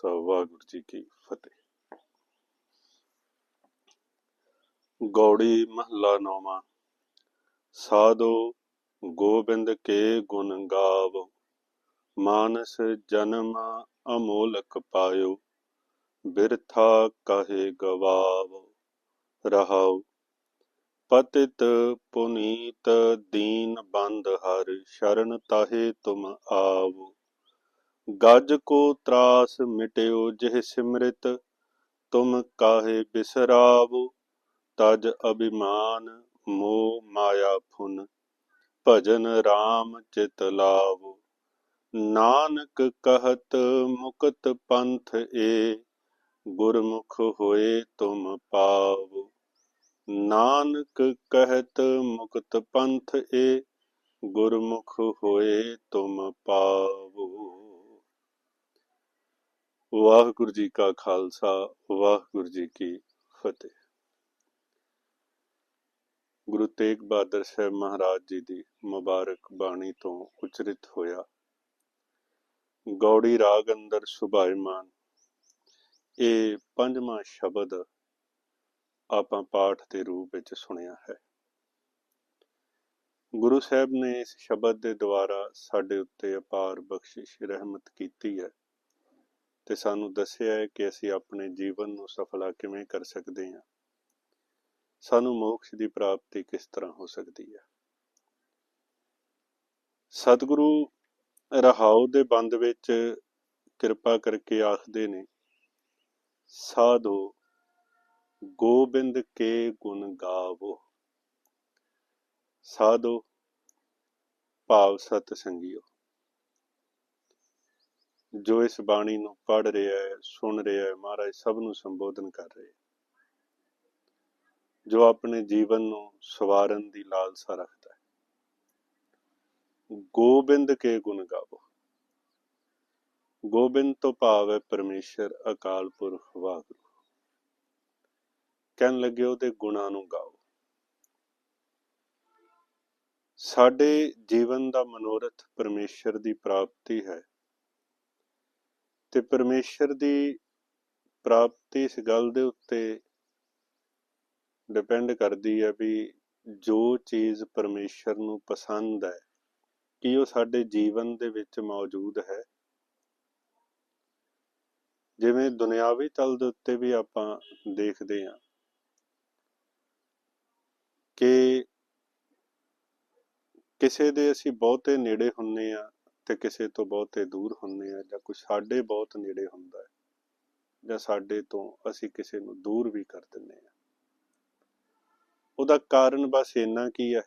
ਖਾਲਸਾ ਵਾਹਿਗੁਰੂ ਜੀ ਕੀ ਫਤਿਹ। ਗੌੜੀ ਮਹੱਲਾ ਨੌਵਾਂ। ਸਾਧੋ ਗੋਬਿੰਦ ਕੇ ਗੁਣ ਗਾਵੋ, ਮਾਨਸ ਜਨਮ ਅਮੋਲਕ ਪਾਇਓ, ਬਿਰਥਾ ਕਹੇ ਗਵਾਵੋ ਰਹਾਉ ਪਤਿਤ ਪੁਨੀਤ ਦੀਨ ਬੰਦ ਹਰ, ਸ਼ਰਨ ਤਾਹੇ ਤੁਮ ਆਵੋ। ਗਜ ਕੋ ਤਰਾਸ ਮਿਟਿਓ ਜਿਹ ਸਿਮਰਿਤ, ਤੁਮ ਕਾਹੇ ਬਿਸਰਾਵੋ? ਤਜ ਅਭਿਮਾਨ ਮੋਹ ਮਾਇਆ ਫੁਨ, ਭਜਨ RAM ਚਿਤ ਲਾਵੋ। ਨਾਨਕ ਕਹਤ ਮੁਕਤ ਪੰਥ ਏ, ਗੁਰਮੁਖ ਹੋਏ ਤੁਮ ਪਾਵੋ। ਨਾਨਕ ਕਹਿਤ ਮੁਕਤ ਪੰਥ ਏ, ਗੁਰਮੁਖ ਹੋਏ ਤੁਮ ਪਾਵੋ। ਵਾਹਿਗੁਰੂ ਜੀ ਕਾ ਖਾਲਸਾ, ਵਾਹਿਗੁਰੂ ਜੀ ਕੀ ਫਤਿਹ। ਗੁਰੂ ਤੇਗ ਬਹਾਦਰ ਸਾਹਿਬ ਮਹਾਰਾਜ ਜੀ ਦੀ ਮੁਬਾਰਕ ਬਾਣੀ ਤੋਂ ਉਚਰਿਤ ਹੋਇਆ। ਗੌੜੀ ਰਾਗ ਅੰਦਰ ਸੁਭਾਇਮਾਨ, ਇਹ ਪੰਜਵਾਂ ਸ਼ਬਦ ਆਪਾਂ ਪਾਠ ਦੇ ਰੂਪ ਵਿੱਚ ਸੁਣਿਆ ਹੈ। ਗੁਰੂ ਸਾਹਿਬ ਨੇ ਇਸ ਸ਼ਬਦ ਦੇ ਦੁਆਰਾ ਸਾਡੇ ਉੱਤੇ ਅਪਾਰ ਬਖਸ਼ਿਸ਼, ਰਹਿਮਤ ਕੀਤੀ ਹੈ। ਤੇ ਸਾਨੂੰ ਦੱਸਿਆ ਹੈ ਕਿ ਅਸੀਂ ਆਪਣੇ ਜੀਵਨ ਨੂੰ ਸਫਲਾ ਕਿਵੇਂ ਕਰ ਸਕਦੇ ਹਾਂ। ਸਾਨੂੰ ਮੋਕਸ਼ ਦੀ ਪ੍ਰਾਪਤੀ ਕਿਸ ਤਰ੍ਹਾਂ ਹੋ ਸਕਦੀ ਹੈ? ਸਤਿਗੁਰੂ ਰਹਾਉ ਦੇ ਬੰਦ ਵਿੱਚ ਕਿਰਪਾ ਕਰਕੇ ਆਖਦੇ ਨੇ, ਸਾਧੋ, ਗੋਬਿੰਦ ਕੇ ਗੁਣ ਗਾਵੋ। ਸਾਧੋ, ਭਾਵ ਸਤ ਸੰਗਿਓ। ਜੋ ਇਸ ਬਾਣੀ ਨੂੰ ਪੜ ਰਿਹਾ ਹੈ, ਸੁਣ ਰਿਹਾ ਹੈ, ਮਹਾਰਾਜ ਸਭ ਨੂੰ ਸੰਬੋਧਨ ਕਰ ਰਹੇ ਜੋ ਆਪਣੇ ਜੀਵਨ ਨੂੰ ਸਵਾਰਨ ਦੀ ਲਾਲਸਾ ਰੱਖਦਾ ਹੈ। ਗੋਬਿੰਦ ਕੇ ਗੁਣ ਗਾਵੋ। ਗੋਬਿੰਦ ਤੋਂ ਭਾਵ ਹੈ ਪਰਮੇਸ਼ਰ, ਅਕਾਲ ਪੁਰਖ, ਵਾਹਿਗੁਰੂ। ਕਹਿਣ ਲੱਗੇ ਉਹਦੇ ਗੁਣਾਂ ਨੂੰ ਗਾਓ। ਸਾਡੇ ਜੀਵਨ ਦਾ ਮਨੋਰਥ ਪਰਮੇਸ਼ਰ ਦੀ ਪ੍ਰਾਪਤੀ ਹੈ। ਤੇ ਪਰਮੇਸ਼ਰ ਦੀ ਪ੍ਰਾਪਤੀ ਇਸ ਗੱਲ ਦੇ ਉੱਤੇ ਡਿਪੈਂਡ ਕਰਦੀ ਹੈ ਵੀ ਜੋ ਚੀਜ਼ ਪਰਮੇਸ਼ਰ ਨੂੰ ਪਸੰਦ ਹੈ, ਕੀ ਉਹ ਸਾਡੇ ਜੀਵਨ ਦੇ ਵਿੱਚ ਮੌਜੂਦ ਹੈ? ਜਿਵੇਂ ਦੁਨਿਆਵੀ ਤਲ ਦੇ ਉੱਤੇ ਵੀ ਆਪਾਂ ਦੇਖਦੇ ਹਾਂ ਕਿ ਕਿਸੇ ਦੇ ਅਸੀਂ ਬਹੁਤੇ ਨੇੜੇ ਹੁੰਨੇ ਆ ਤੇ ਕਿਸੇ ਤੋਂ ਬਹੁਤੇ ਦੂਰ ਹੁੰਨੇ ਆ ਜਾਂ ਕੋਈ ਸਾਡੇ ਬਹੁਤ ਨੇੜੇ ਹੁੰਦਾ ਹੈ ਜਾਂ ਸਾਡੇ ਤੋਂ ਅਸੀਂ ਕਿਸੇ ਨੂੰ ਦੂਰ ਵੀ ਕਰ ਦਿੰਨੇ ਆ ਉਹਦਾ ਕਾਰਨ ਬਸ ਇੰਨਾ ਕੀ ਹੈ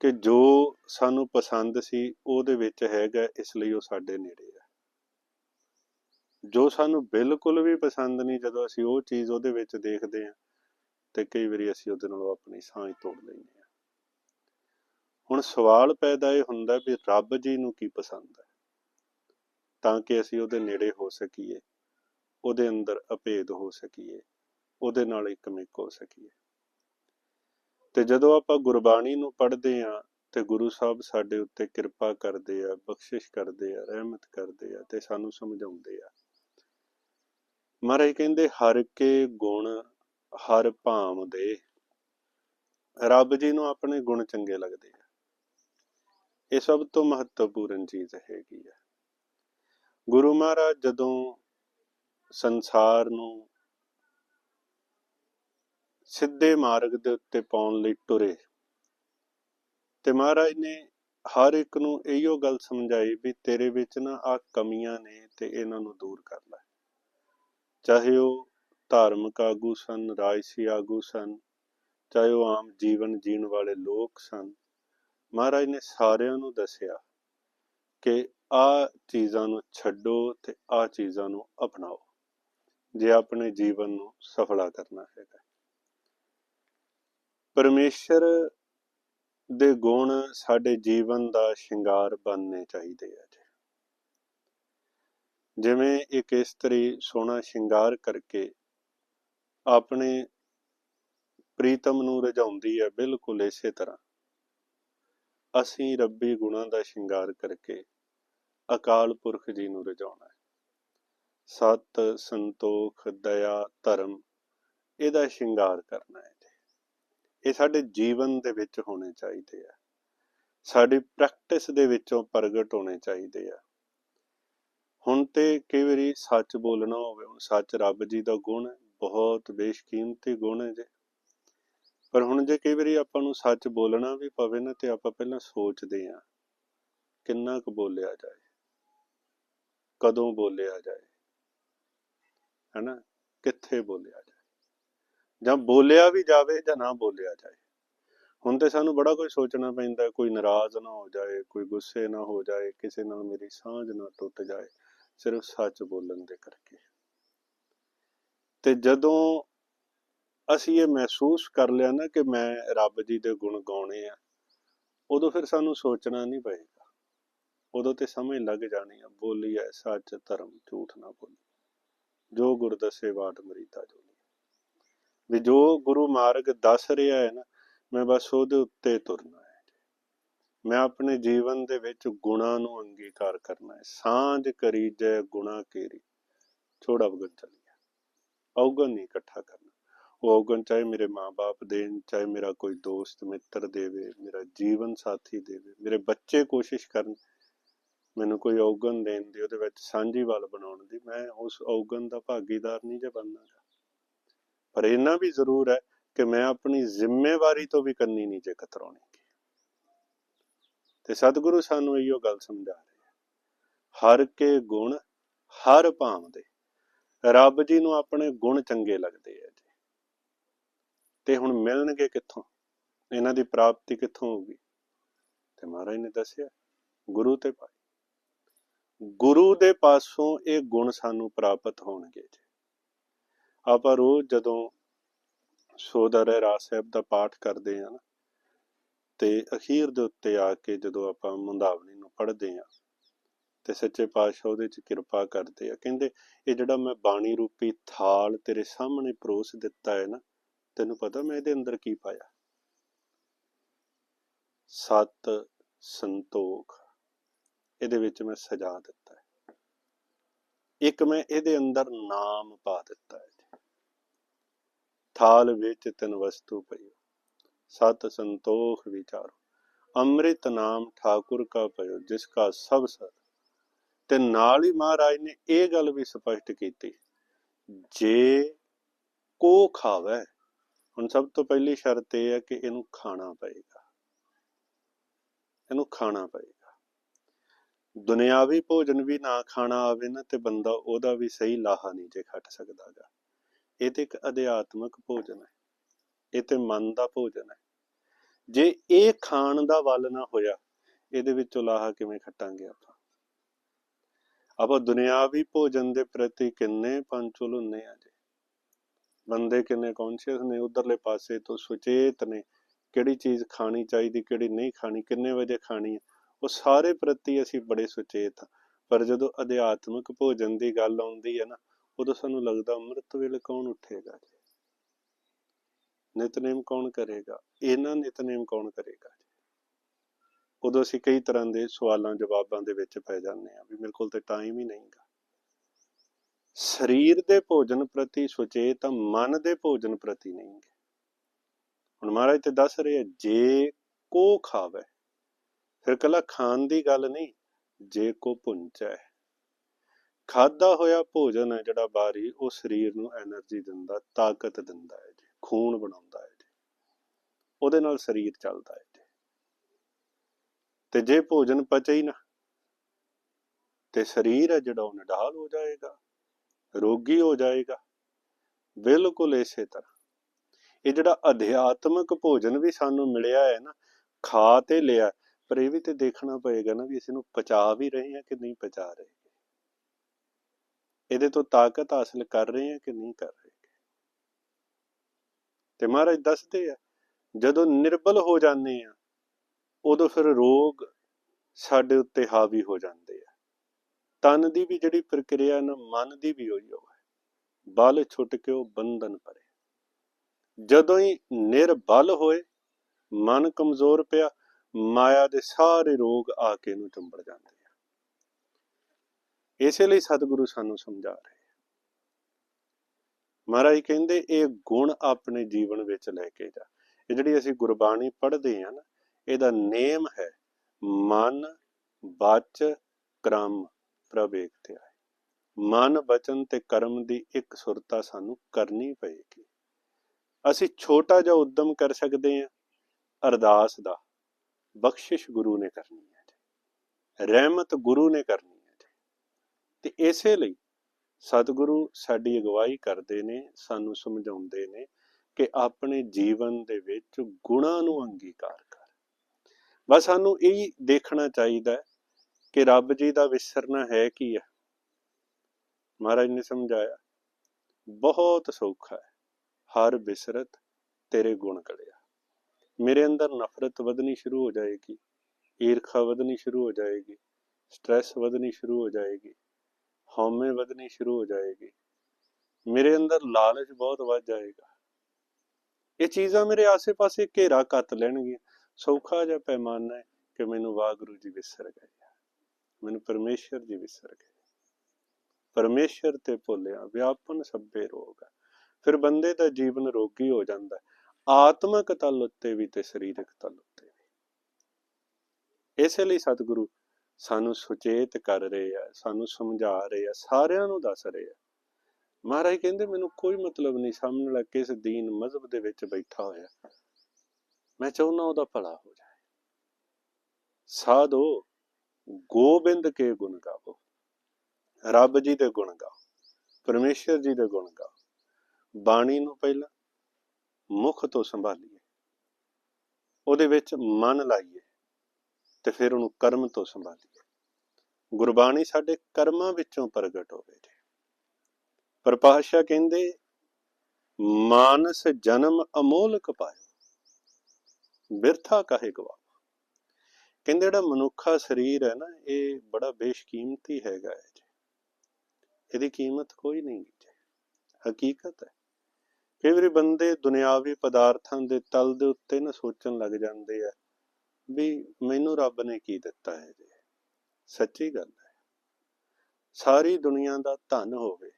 ਕਿ ਜੋ ਸਾਨੂੰ ਪਸੰਦ ਸੀ ਉਹਦੇ ਵਿੱਚ ਹੈਗਾ ਇਸ ਲਈ ਉਹ ਸਾਡੇ ਨੇੜੇ ਹੈ। ਜੋ ਸਾਨੂੰ ਬਿਲਕੁਲ ਵੀ ਪਸੰਦ ਨਹੀਂ ਜਦੋਂ ਅਸੀਂ ਉਹ ਚੀਜ਼ ਉਹਦੇ ਵਿੱਚ ਦੇਖਦੇ ਹਾਂ ਤੇ ਕਈ ਵਾਰੀ ਅਸੀਂ ਉਹਦੇ ਨਾਲੋਂ ਆਪਣੀ ਸਾਂਝ ਤੋੜ ਲੈਂਦੇ ਹੁਣ ਸਵਾਲ ਪੈਦਾ ਇਹ ਹੁੰਦਾ ਵੀ ਰੱਬ ਜੀ ਨੂੰ ਕੀ ਪਸੰਦ ਹੈ? ਤਾਂ ਕਿ ਅਸੀਂ ਉਹਦੇ ਨੇੜੇ ਹੋ ਸਕੀਏ, ਉਹਦੇ ਅੰਦਰ ਅਭੇਦ ਹੋ ਸਕੀਏ, ਉਹਦੇ ਨਾਲ ਇੱਕਮਿਕ ਹੋ ਸਕੀਏ। ਤੇ ਜਦੋਂ ਆਪਾਂ ਗੁਰਬਾਣੀ ਨੂੰ ਪੜ੍ਹਦੇ ਆਂ ਤੇ ਗੁਰੂ ਸਾਹਿਬ ਸਾਡੇ ਉੱਤੇ ਕਿਰਪਾ ਕਰਦੇ ਆ, ਬਖਸ਼ਿਸ਼ ਕਰਦੇ ਆ, ਰਹਿਮਤ ਕਰਦੇ ਆ ਤੇ ਸਾਨੂੰ ਸਮਝਾਉਂਦੇ ਆ, ਮਹਾਰਾਜ ਕਹਿੰਦੇ, ਹਰ ਕੇ ਗੁਣ, ਹਰ ਭਾਮ ਦੇ, ਰੱਬ ਜੀ ਨੂੰ ਆਪਣੇ ਗੁਣ ਚੰਗੇ ਲੱਗਦੇ ਇਹ ਸਭ ਤੋਂ ਮਹੱਤਵਪੂਰਨ ਚੀਜ਼ ਹੈਗੀ ਹੈ ਗੁਰੂ ਮਹਾਰਾਜ ਜਦੋਂ ਸੰਸਾਰ ਨੂੰ ਸਿੱਧੇ ਮਾਰਗ ਦੇ ਉੱਤੇ ਪਾਉਣ ਲਈ ਟੁਰੇ ਤੇ ਮਹਾਰਾਜ ਨੇ ਹਰ ਇੱਕ ਨੂੰ ਇਹੋ ਗੱਲ ਸਮਝਾਈ ਵੀ ਤੇਰੇ ਵਿੱਚ ਨਾ ਆ ਕਮੀਆਂ ਨੇ ਤੇ ਇਹਨਾਂ ਨੂੰ ਦੂਰ ਕਰ ਲੈ। ਚਾਹੇ ਉਹ ਧਾਰਮਿਕ ਆਗੂ ਸਨ, ਰਾਜਸੀ ਆਗੂ ਸਨ, ਚਾਹੇ ਉਹ ਆਮ ਜੀਵਨ ਜੀਣ ਵਾਲੇ ਲੋਕ ਸਨ ਮਹਾਰਾਜ ਨੇ ਸਾਰਿਆਂ ਨੂੰ ਦੱਸਿਆ ਕਿ ਆ ਚੀਜ਼ਾਂ ਨੂੰ ਛੱਡੋ ਤੇ ਆ ਚੀਜ਼ਾਂ ਨੂੰ ਅਪਣਾਓ। ਜੇ ਆਪਣੇ ਜੀਵਨ ਨੂੰ ਸਫਲਾ ਕਰਨਾ ਹੈਗਾ। ਪਰਮੇਸ਼ਰ ਦੇ ਗੁਣ ਸਾਡੇ ਜੀਵਨ ਦਾ ਸ਼ਿੰਗਾਰ ਬਣਨੇ ਚਾਹੀਦੇ ਆ ਜੀ। ਜਿਵੇਂ ਇੱਕ ਇਸਤਰੀ ਸੋਹਣਾ ਸ਼ਿੰਗਾਰ ਕਰਕੇ ਆਪਣੇ ਪ੍ਰੀਤਮ ਨੂੰ ਰਜਾਉਂਦੀ ਹੈ ਬਿਲਕੁਲ ਇਸੇ ਤਰ੍ਹਾਂ। ਅਸੀਂ ਰੱਬੀ ਗੁਣਾਂ ਦਾ ਸ਼ਿੰਗਾਰ ਕਰਕੇ ਅਕਾਲ ਪੁਰਖ ਜੀ ਨੂੰ ਰਜਾਉਣਾ ਹੈ। ਸਤ, ਸੰਤੋਖ, ਦਇਆ, ਧਰਮ, ਇਹਦਾ ਸ਼ਿੰਗਾਰ ਕਰਨਾ ਹੈ ਜੀ। ਇਹ ਸਾਡੇ ਜੀਵਨ ਦੇ ਵਿੱਚ ਹੋਣੇ ਚਾਹੀਦੇ ਆ। ਸਾਡੀ ਪ੍ਰੈਕਟਿਸ ਦੇ ਵਿੱਚੋਂ ਪ੍ਰਗਟ ਹੋਣੇ ਚਾਹੀਦੇ ਆ। ਹੁਣ ਤੇ ਕਈ ਵਾਰੀ ਸੱਚ ਬੋਲਣਾ ਹੋਵੇ, ਹੁਣ ਸੱਚ ਰੱਬ ਜੀ ਦਾ ਗੁਣ ਹੈ, ਬਹੁਤ ਬੇਸ਼ਕੀਮਤੀ ਗੁਣ ਹੈ ਜੀ। ਪਰ ਹੁਣ ਜੇ ਕਈ ਵਾਰੀ ਆਪਾਂ ਨੂੰ ਸੱਚ ਬੋਲਣਾ ਵੀ ਪਵੇ ਨਾ ਤੇ ਆਪਾਂ ਪਹਿਲਾਂ ਸੋਚਦੇ ਆ ਕਿੰਨਾ ਕੁ ਬੋਲਿਆ ਜਾਏ, ਕਦੋਂ ਬੋਲਿਆ ਜਾਏ, ਹੈਨਾ? ਕਿੱਥੇ ਬੋਲਿਆ ਜਾਏ? ਜਾਂ ਬੋਲਿਆ ਵੀ ਜਾਵੇ ਜਾਂ ਨਾ ਬੋਲਿਆ ਜਾਏ। ਹੁਣ ਤੇ ਸਾਨੂੰ ਬੜਾ ਕੁਝ ਸੋਚਣਾ ਪੈਂਦਾ, ਕੋਈ ਨਾਰਾਜ਼ ਨਾ ਹੋ ਜਾਏ, ਕੋਈ ਗੁੱਸੇ ਨਾ ਹੋ ਜਾਏ, ਕਿਸੇ ਨਾਲ ਮੇਰੀ ਸਾਂਝ ਨਾ ਟੁੱਟ ਜਾਏ, ਸਿਰਫ ਸੱਚ ਬੋਲਣ ਦੇ ਕਰਕੇ। ਤੇ ਜਦੋਂ ਅਸੀਂ ਇਹ ਮਹਿਸੂਸ ਕਰ ਲਿਆ ਨਾ ਕਿ ਮੈਂ ਰੱਬ ਜੀ ਦੇ ਗੁਣ ਗਾਉਣੇ ਆ, ਉਦੋਂ ਫਿਰ ਸਾਨੂੰ ਸੋਚਣਾ ਨਹੀਂ ਪਏਗਾ। ਉਦੋਂ ਤੇ ਸਮਝ ਲੱਗ ਜਾਣੀ ਆ, ਬੋਲੀ ਐ, ਸੱਚ ਧਰਮ ਝੂਠ ਨਾ ਬੋਲੀ। ਜੋ ਗੁਰ ਦੱਸੇ ਬਾਟ ਮਰੀਤਾ ਜੋ ਵੀ ਜੋ ਗੁਰੂ ਮਾਰਗ ਦੱਸ ਰਿਹਾ ਹੈ ਨਾ, ਮੈਂ ਬਸ ਉਹਦੇ ਉੱਤੇ ਤੁਰਨਾ ਹੈ ਮੈਂ ਆਪਣੇ ਜੀਵਨ ਦੇ ਵਿੱਚ ਗੁਣਾ ਨੂੰ ਅੰਗੀਕਾਰ ਕਰਨਾ ਹੈ ਸਾਂਝ ਕਰੀ ਜੈ ਗੁਣਾ ਕੇਰੀ। ਛੋੜਾ ਬਗਨ ਚਲੀਆ ਔਗਣ ਨਹੀਂ ਇਕੱਠਾ ਕਰਨਾ। ਉਹ ਔਗਣ ਚਾਹੇ ਮੇਰੇ ਮਾਪੇ ਦੇਣ, ਚਾਹੇ ਮੇਰਾ ਕੋਈ ਦੋਸਤ, ਮਿੱਤਰ ਦੇਵੇ, ਮੇਰਾ ਜੀਵਨ ਸਾਥੀ ਦੇਵੇ, ਮੇਰੇ ਬੱਚੇ ਕੋਸ਼ਿਸ਼ ਕਰਨ, ਮੈਨੂੰ ਕੋਈ ਔਗਣ ਦੇਣ ਦੀ, ਉਹਦੇ ਵਿੱਚ ਸਾਂਝੀ ਵੱਲ ਬਣਾਉਣ ਦੀ, ਮੈਂ ਉਸ ਔਗਣ ਦਾ ਭਾਗੀਦਾਰ ਨਹੀਂ ਜੇ ਬਣਨਾਗਾ। ਪਰ ਇਹਨਾਂ ਵੀ ਜ਼ਰੂਰ ਹੈ ਕਿ ਮੈਂ ਆਪਣੀ ਜ਼ਿੰਮੇਵਾਰੀ ਤੋਂ ਵੀ ਕੰਨੀ ਨਹੀਂ ਜੇ ਕਤਰਾਉਣੀ ਤੇ ਸਤਿਗੁਰੂ ਸਾਨੂੰ ਇਹੋ ਗੱਲ ਸਮਝਾ ਰਹੇ ਹਰ ਕੇ ਗੁਣ, ਹਰ ਭਾਵ ਦੇ, ਰੱਬ ਜੀ ਨੂੰ ਆਪਣੇ ਗੁਣ ਚੰਗੇ ਲੱਗਦੇ ਆ। ਤੇ ਹੁਣ ਮਿਲਣਗੇ ਕਿੱਥੋਂ? ਇਹਨਾਂ ਦੀ ਪ੍ਰਾਪਤੀ ਕਿੱਥੋਂ ਹੋਊਗੀ? ਤੇ ਮਹਾਰਾਜ ਨੇ ਦੱਸਿਆ, ਗੁਰੂ ਤੇ ਪਾਈ ਗੁਰੂ ਦੇ ਪਾਸੋਂ ਇਹ ਗੁਣ ਸਾਨੂੰ ਪ੍ਰਾਪਤ ਹੋਣਗੇ ਜੀ। ਆਪਾਂ ਰੋਜ਼ ਜਦੋਂ ਸੋਦਰ ਰਾਜ ਸਾਹਿਬ ਦਾ ਪਾਠ ਕਰਦੇ ਆ ਨਾ, ਤੇ ਅਖੀਰ ਦੇ ਉੱਤੇ ਆ ਕੇ ਜਦੋਂ ਆਪਾਂ ਮੁੰਦਾਵਣੀ ਨੂੰ ਪੜ੍ਹਦੇ ਆ ਤੇ ਸੱਚੇ ਪਾਤਸ਼ਾਹ ਉਹਦੇ ਚ ਕਿਰਪਾ ਕਰਦੇ ਆ। ਕਹਿੰਦੇ, ਇਹ ਜਿਹੜਾ ਮੈਂ ਬਾਣੀ ਰੂਪੀ ਥਾਲ ਤੇਰੇ ਸਾਹਮਣੇ ਪਰੋਸ ਦਿੱਤਾ ਹੈ ਨਾ ਤੈਨੂੰ ਪਤਾ ਮੈਂ ਇਹਦੇ ਅੰਦਰ ਕੀ ਪਾਇਆ? ਸਤ ਸੰਤੋਖ। ਇਹਦੇ ਵਿੱਚ ਮੈਂ ਸਜਾ ਦਿੱਤਾ ਹੈ। ਇੱਕ ਮੈਂ ਇਹਦੇ ਅੰਦਰ ਨਾਮ ਪਾ ਦਿੱਤਾ ਹੈ। ਥਾਲ ਵਿੱਚ ਤਿੰਨ ਵਸਤੂ ਪਈ ਸਤ ਸੰਤੋਖ ਵਿਚਾਰੋ। ਅੰਮ੍ਰਿਤ ਨਾਮ ਠਾਕੁਰ ਕਾ ਪਇਓ ਜਿਸ ਕਾ ਸਭ ਸਤ। ਤੇ ਨਾਲ ਹੀ ਮਹਾਰਾਜ ਨੇ ਇਹ ਗੱਲ ਵੀ ਸਪਸ਼ਟ ਕੀਤੀ, ਜੇ ਕੋ ਖਾਵੇ ਹੁਣ ਸਭ ਤੋਂ ਪਹਿਲੀ ਸ਼ਰਤ ਇਹ ਹੈ ਕਿ ਇਹਨੂੰ ਖਾਣਾ ਪਏਗਾ। ਇਹਨੂੰ ਖਾਣਾ ਪਏਗਾ। ਦੁਨਿਆਵੀ ਭੋਜਨ ਵੀ ਨਾ ਖਾਣਾ ਆਵੇ ਨਾ ਤੇ ਬੰਦਾ ਉਹਦਾ ਵੀ ਸਹੀ ਲਾਹਾ ਨਹੀਂ ਜੇ ਖੱਟ ਸਕਦਾਗਾ। ਇਹ ਤੇ ਇੱਕ ਅਧਿਆਤਮਿਕ ਭੋਜਨ ਹੈ। ਇਹ ਤੇ ਮਨ ਦਾ ਭੋਜਨ ਹੈ। ਜੇ ਇਹ ਖਾਣ ਦਾ ਵੱਲ ਨਾ ਹੋਇਆ, ਇਹਦੇ ਵਿੱਚੋਂ ਲਾਹਾ ਕਿਵੇਂ ਖੱਟਾਂਗੇ ਆਪਾਂ? ਆਪਾਂ ਦੁਨਿਆਵੀ ਭੋਜਨ ਦੇ ਪ੍ਰਤੀ ਕਿੰਨੇ ਪੰਚੁਲ ਹੁੰਨੇ ਆ ਜੀ? ਬੰਦੇ ਕਿੰਨੇ ਕੌਨਸ਼ੀਅਸ ਨੇ, ਉਧਰਲੇ ਪਾਸੇ ਤੋਂ ਸੁਚੇਤ ਨੇ, ਕਿਹੜੀ ਚੀਜ਼ ਖਾਣੀ ਚਾਹੀਦੀ, ਕਿਹੜੀ ਨਹੀਂ ਖਾਣੀ, ਕਿੰਨੇ ਵਜੇ ਖਾਣੀ ਹੈ, ਉਹ ਸਾਰੇ ਪ੍ਰਤੀ ਅਸੀਂ ਬੜੇ ਸੁਚੇਤ ਹਾਂ। ਪਰ ਜਦੋਂ ਅਧਿਆਤਮਿਕ ਭੋਜਨ ਦੀ ਗੱਲ ਆਉਂਦੀ ਹੈ ਨਾ, ਉਦੋਂ ਸਾਨੂੰ ਲੱਗਦਾ ਅੰਮ੍ਰਿਤ ਵੇਲੇ ਕੌਣ ਉੱਠੇਗਾ ਜੀ? ਨਿਤਨੇਮ ਕੌਣ ਕਰੇਗਾ? ਇਹਨਾਂ ਨਿਤਨੇਮ ਕੌਣ ਕਰੇਗਾ ਜੀ? ਉਦੋਂ ਅਸੀਂ ਕਈ ਤਰ੍ਹਾਂ ਦੇ ਸਵਾਲਾਂ, ਜਵਾਬਾਂ ਦੇ ਵਿੱਚ ਪੈ ਜਾਂਦੇ ਆ ਵੀ ਮੇਰੇ ਕੋਲ ਤੇ ਟਾਈਮ ਹੀ ਨਹੀਂਗਾ ਸਰੀਰ ਦੇ ਭੋਜਨ ਪ੍ਰਤੀ ਸੁਚੇਤ, ਮਨ ਦੇ ਭੋਜਨ ਪ੍ਰਤੀ ਨਹੀਂ ਹੁਣ ਮਹਾਰਾਜ ਤੇ ਦੱਸ ਰਹੇ ਜੇ ਕੋ ਖਾਵੇ, ਫਿਰ ਕਲਾ ਖਾਣ ਦੀ ਗੱਲ ਨਹੀਂ, ਜੇ ਕੋ ਪੁੰਚੈ। ਖਾਦਾ ਹੋਇਆ ਭੋਜਨ ਹੈ ਜਿਹੜਾ ਬਾਰੀ ਉਹ ਸਰੀਰ ਨੂੰ એનર્ਜੀ ਦਿੰਦਾ, ਤਾਕਤ ਦਿੰਦਾ ਹੈ ਜੀ, ਖੂਨ ਬਣਾਉਂਦਾ ਹੈ ਜੀ। ਉਹਦੇ ਨਾਲ ਸਰੀਰ ਚੱਲਦਾ ਹੈ ਜੀ। ਤੇ ਜੇ ਭੋਜਨ ਪਚੇ ਨਾ, ਤੇ ਸਰੀਰ ਹੈ ਜਿਹੜਾ ਉਹ ਨਿਡਾਲ ਹੋ ਜਾਏਗਾ। ਰੋਗੀ ਹੋ ਜਾਏਗਾ। ਬਿਲਕੁਲ ਇਸੇ ਤਰ੍ਹਾਂ। ਇਹ ਜਿਹੜਾ ਅਧਿਆਤਮਕ ਭੋਜਨ ਵੀ ਸਾਨੂੰ ਮਿਲਿਆ ਹੈ ਨਾ, ਖਾ ਤੇ ਲਿਆ, ਪਰ ਇਹ ਵੀ ਤੇ ਦੇਖਣਾ ਪਏਗਾ ਨਾ ਵੀ ਇਸ ਨੂੰ ਪਚਾ ਵੀ ਰਹੇ ਹਾਂ ਕਿ ਨਹੀਂ ਪਚਾ ਰਹੇ ਇਹਦੇ ਤੋਂ ਤਾਕਤ ਹਾਸਲ ਕਰ ਰਹੇ ਹਾਂ ਕਿ ਨਹੀਂ ਕਰ ਰਹੇ ਤੇ ਮਹਾਰਾਜ ਦੱਸਦੇ ਆ, ਜਦੋਂ ਨਿਰਬਲ ਹੋ ਜਾਂਦੇ ਆ ਉਦੋਂ ਫਿਰ ਰੋਗ ਸਾਡੇ ਉੱਤੇ ਹਾਵੀ ਹੋ ਜਾਂਦੇ ਆ। ਤਨ ਦੀ ਵੀ ਜਿਹੜੀ ਪ੍ਰਕਿਰਿਆ ਨਾ, ਮਨ ਦੀ ਵੀ ਹੋਈ ਹੋਵੇ ਬਲ ਛੁੱਟ ਕੇ ਉਹ ਬੰਧਨ ਪਰੇ ਜਦੋਂ ਹੀ ਨਿਰਬਲ ਹੋਏ, ਮਨ ਕਮਜ਼ੋਰ ਪਿਆ, ਮਾਇਆ ਦੇ ਸਾਰੇ ਰੋਗ ਆ ਕੇ ਨੂੰ ਚੰਬੜ ਜਾਂਦੇ ਆ। ਇਸੇ ਲਈ ਸਤਿਗੁਰੂ ਸਾਨੂੰ ਸਮਝਾ ਰਹੇ ਮਹਾਰਾਜ ਕਹਿੰਦੇ, ਇਹ ਗੁਣ ਆਪਣੇ ਜੀਵਨ ਵਿੱਚ ਲੈ ਕੇ ਜਾ। ਇਹ ਜਿਹੜੀ ਅਸੀਂ ਗੁਰਬਾਣੀ ਪੜ੍ਹਦੇ ਆ ਨਾ, ਇਹਦਾ ਨੇਮ ਹੈ ਮਨ, ਬਚ, ਕ੍ਰਮ। ਪ੍ਰਵੇਕ ਤੇ ਆਏ। ਮਨ ਬਚਨ ਤੇ ਕਰਮ ਦੀ ਇੱਕ ਸੁਰਤਾ ਸਾਨੂੰ ਕਰਨੀ ਪਏਗੀ। ਅਸੀਂ ਛੋਟਾ ਜਿਹਾ ਉਦਮ ਕਰ ਸਕਦੇ ਹਾਂ। ਅਰਦਾਸ ਦਾ ਬਖਸ਼ਿਸ਼ ਗੁਰੂ ਨੇ ਕਰਨੀ ਹੈ ਰਹਿਮਤ ਗੁਰੂ ਨੇ ਕਰਨੀ ਹੈ ਤੇ ਇਸੇ ਲਈ ਸਤਿਗੁਰੂ ਸਾਡੀ ਅਗਵਾਈ ਕਰਦੇ ਨੇ, ਸਾਨੂੰ ਸਮਝਾਉਂਦੇ ਨੇ ਕਿ ਆਪਣੇ ਜੀਵਨ ਦੇ ਵਿੱਚ ਗੁਣਾਂ ਨੂੰ ਅੰਗੀਕਾਰ ਕਰ। ਬਸ ਸਾਨੂੰ ਇਹ ਦੇਖਣਾ ਚਾਹੀਦਾ ਹੈ ਕਿ ਰੱਬ ਜੀ ਦਾ ਵਿਸਰਨਾ ਹੈ ਕੀ ਹੈ? ਮਹਾਰਾਜ ਨੇ ਸਮਝਾਇਆ, ਬਹੁਤ ਸੌਖਾ ਹੈ, ਹਰ ਬਿਸਰਤ ਤੇਰੇ ਗੁਣ ਕਲਿਆ ਮੇਰੇ ਅੰਦਰ ਨਫ਼ਰਤ ਵਧਣੀ ਸ਼ੁਰੂ ਹੋ ਜਾਏਗੀ, ਈਰਖਾ ਵਧਣੀ ਸ਼ੁਰੂ ਹੋ ਜਾਏਗੀ ਸਟ੍ਰੈਸ ਵਧਣੀ ਸ਼ੁਰੂ ਹੋ ਜਾਏਗੀ, ਹਉਮੈ ਵਧਣੀ ਸ਼ੁਰੂ ਹੋ ਜਾਏਗੀ। ਮੇਰੇ ਅੰਦਰ ਲਾਲਚ ਬਹੁਤ ਵੱਧ ਜਾਏਗਾ। ਇਹ ਚੀਜ਼ਾਂ ਮੇਰੇ ਆਸੇ-ਪਾਸੇ ਘੇਰਾ ਕੱਤ ਲੈਣਗੀਆਂ। ਸੌਖਾ ਜਿਹਾ ਪੈਮਾਨਾ ਹੈ ਕਿ ਮੈਨੂੰ ਵਾਹਿਗੁਰੂ ਜੀ ਵਿਸਰ ਗਏ। ਮੈਨੂੰ ਪਰਮੇਸ਼ਰ ਜੀ ਵਿਸਰ ਗਏ ਪਰਮੇਸ਼ਰ ਤੇ ਭੁੱਲਿਆ, ਵਿਆਪਨ ਸਭੇ ਰੋਗ ਫਿਰ ਬੰਦੇ ਦਾ ਜੀਵਨ ਰੋਗੀ ਹੋ ਜਾਂਦਾ ਆਤਮਿਕ ਤਲ ਉੱਤੇ ਵੀ ਤੇ ਸਰੀਰਕ ਤਲ ਉੱਤੇ ਵੀ। ਇਸੇ ਲਈ ਸਤਿਗੁਰੂ ਸਾਨੂੰ ਸੁਚੇਤ ਕਰ ਰਹੇ ਆ, ਸਾਨੂੰ ਸਮਝਾ ਰਹੇ ਆ, ਸਾਰਿਆਂ ਨੂੰ ਦੱਸ ਰਹੇ ਆ। ਮਹਾਰਾਜ ਕਹਿੰਦੇ, ਮੈਨੂੰ ਕੋਈ ਮਤਲਬ ਨਹੀਂ, ਸਾਹਮਣੇ ਵਾਲਾ ਕਿਸ ਦੀਨ ਮਜ਼ਹਬ ਦੇ ਵਿੱਚ ਬੈਠਾ ਹੋਇਆ। ਮੈਂ ਚਾਹੁੰਦਾ ਉਹਦਾ ਭਲਾ ਹੋ ਜਾਏ। ਸਾਧੋ ਗੋਬਿੰਦ ਕੇ ਗੁਣ ਗਾਵੋ। ਰੱਬ ਜੀ ਦੇ ਗੁਣ ਗਾਓ, ਪਰਮੇਸ਼ਰ ਜੀ ਦੇ ਗੁਣ ਗਾਓ। ਬਾਣੀ ਨੂੰ ਪਹਿਲਾਂ ਮੁਖ ਤੋਂ ਸੰਭਾਲੀਏ। ਉਹਦੇ ਵਿੱਚ ਮਨ ਲਾਈਏ ਤੇ ਫਿਰ ਉਹਨੂੰ ਕਰਮ ਤੋਂ ਸੰਭਾਲੀਏ। ਗੁਰਬਾਣੀ ਸਾਡੇ ਕਰਮਾਂ ਵਿੱਚੋਂ ਪ੍ਰਗਟ ਹੋਵੇ ਜੀ। ਪਰ ਕਹਿੰਦੇ, ਮਾਨਸ ਜਨਮ ਅਮੋਲਕ ਪਾਇਓ, ਬਿਰਥਾ ਕਹੇ ਗਵਾ ਕਹਿੰਦੇ ਜਿਹੜਾ ਮਨੁੱਖਾ ਸਰੀਰ ਹੈ ਨਾ, ਇਹ ਬੜਾ ਬੇਸ਼ਕੀਮਤੀ ਹੈਗਾ ਹੈ ਜੀ। ਇਹਦੀ ਕੀਮਤ ਕੋਈ ਨਹੀਂ ਜੀ। ਹਕੀਕਤ ਹੈ। ਕਈ ਵਾਰੀ ਬੰਦੇ ਦੁਨਿਆਵੀ ਪਦਾਰਥਾਂ ਦੇ ਤਲ ਦੇ ਉੱਤੇ ਨਾ ਸੋਚਣ ਲੱਗ ਜਾਂਦੇ ਆ ਵੀ ਮੈਨੂੰ ਰੱਬ ਨੇ ਕੀ ਦਿੱਤਾ ਹੈ ਜੀ। ਸੱਚੀ ਗੱਲ ਹੈ। ਸਾਰੀ ਦੁਨੀਆ ਦਾ ਧਨ ਹੋਵੇ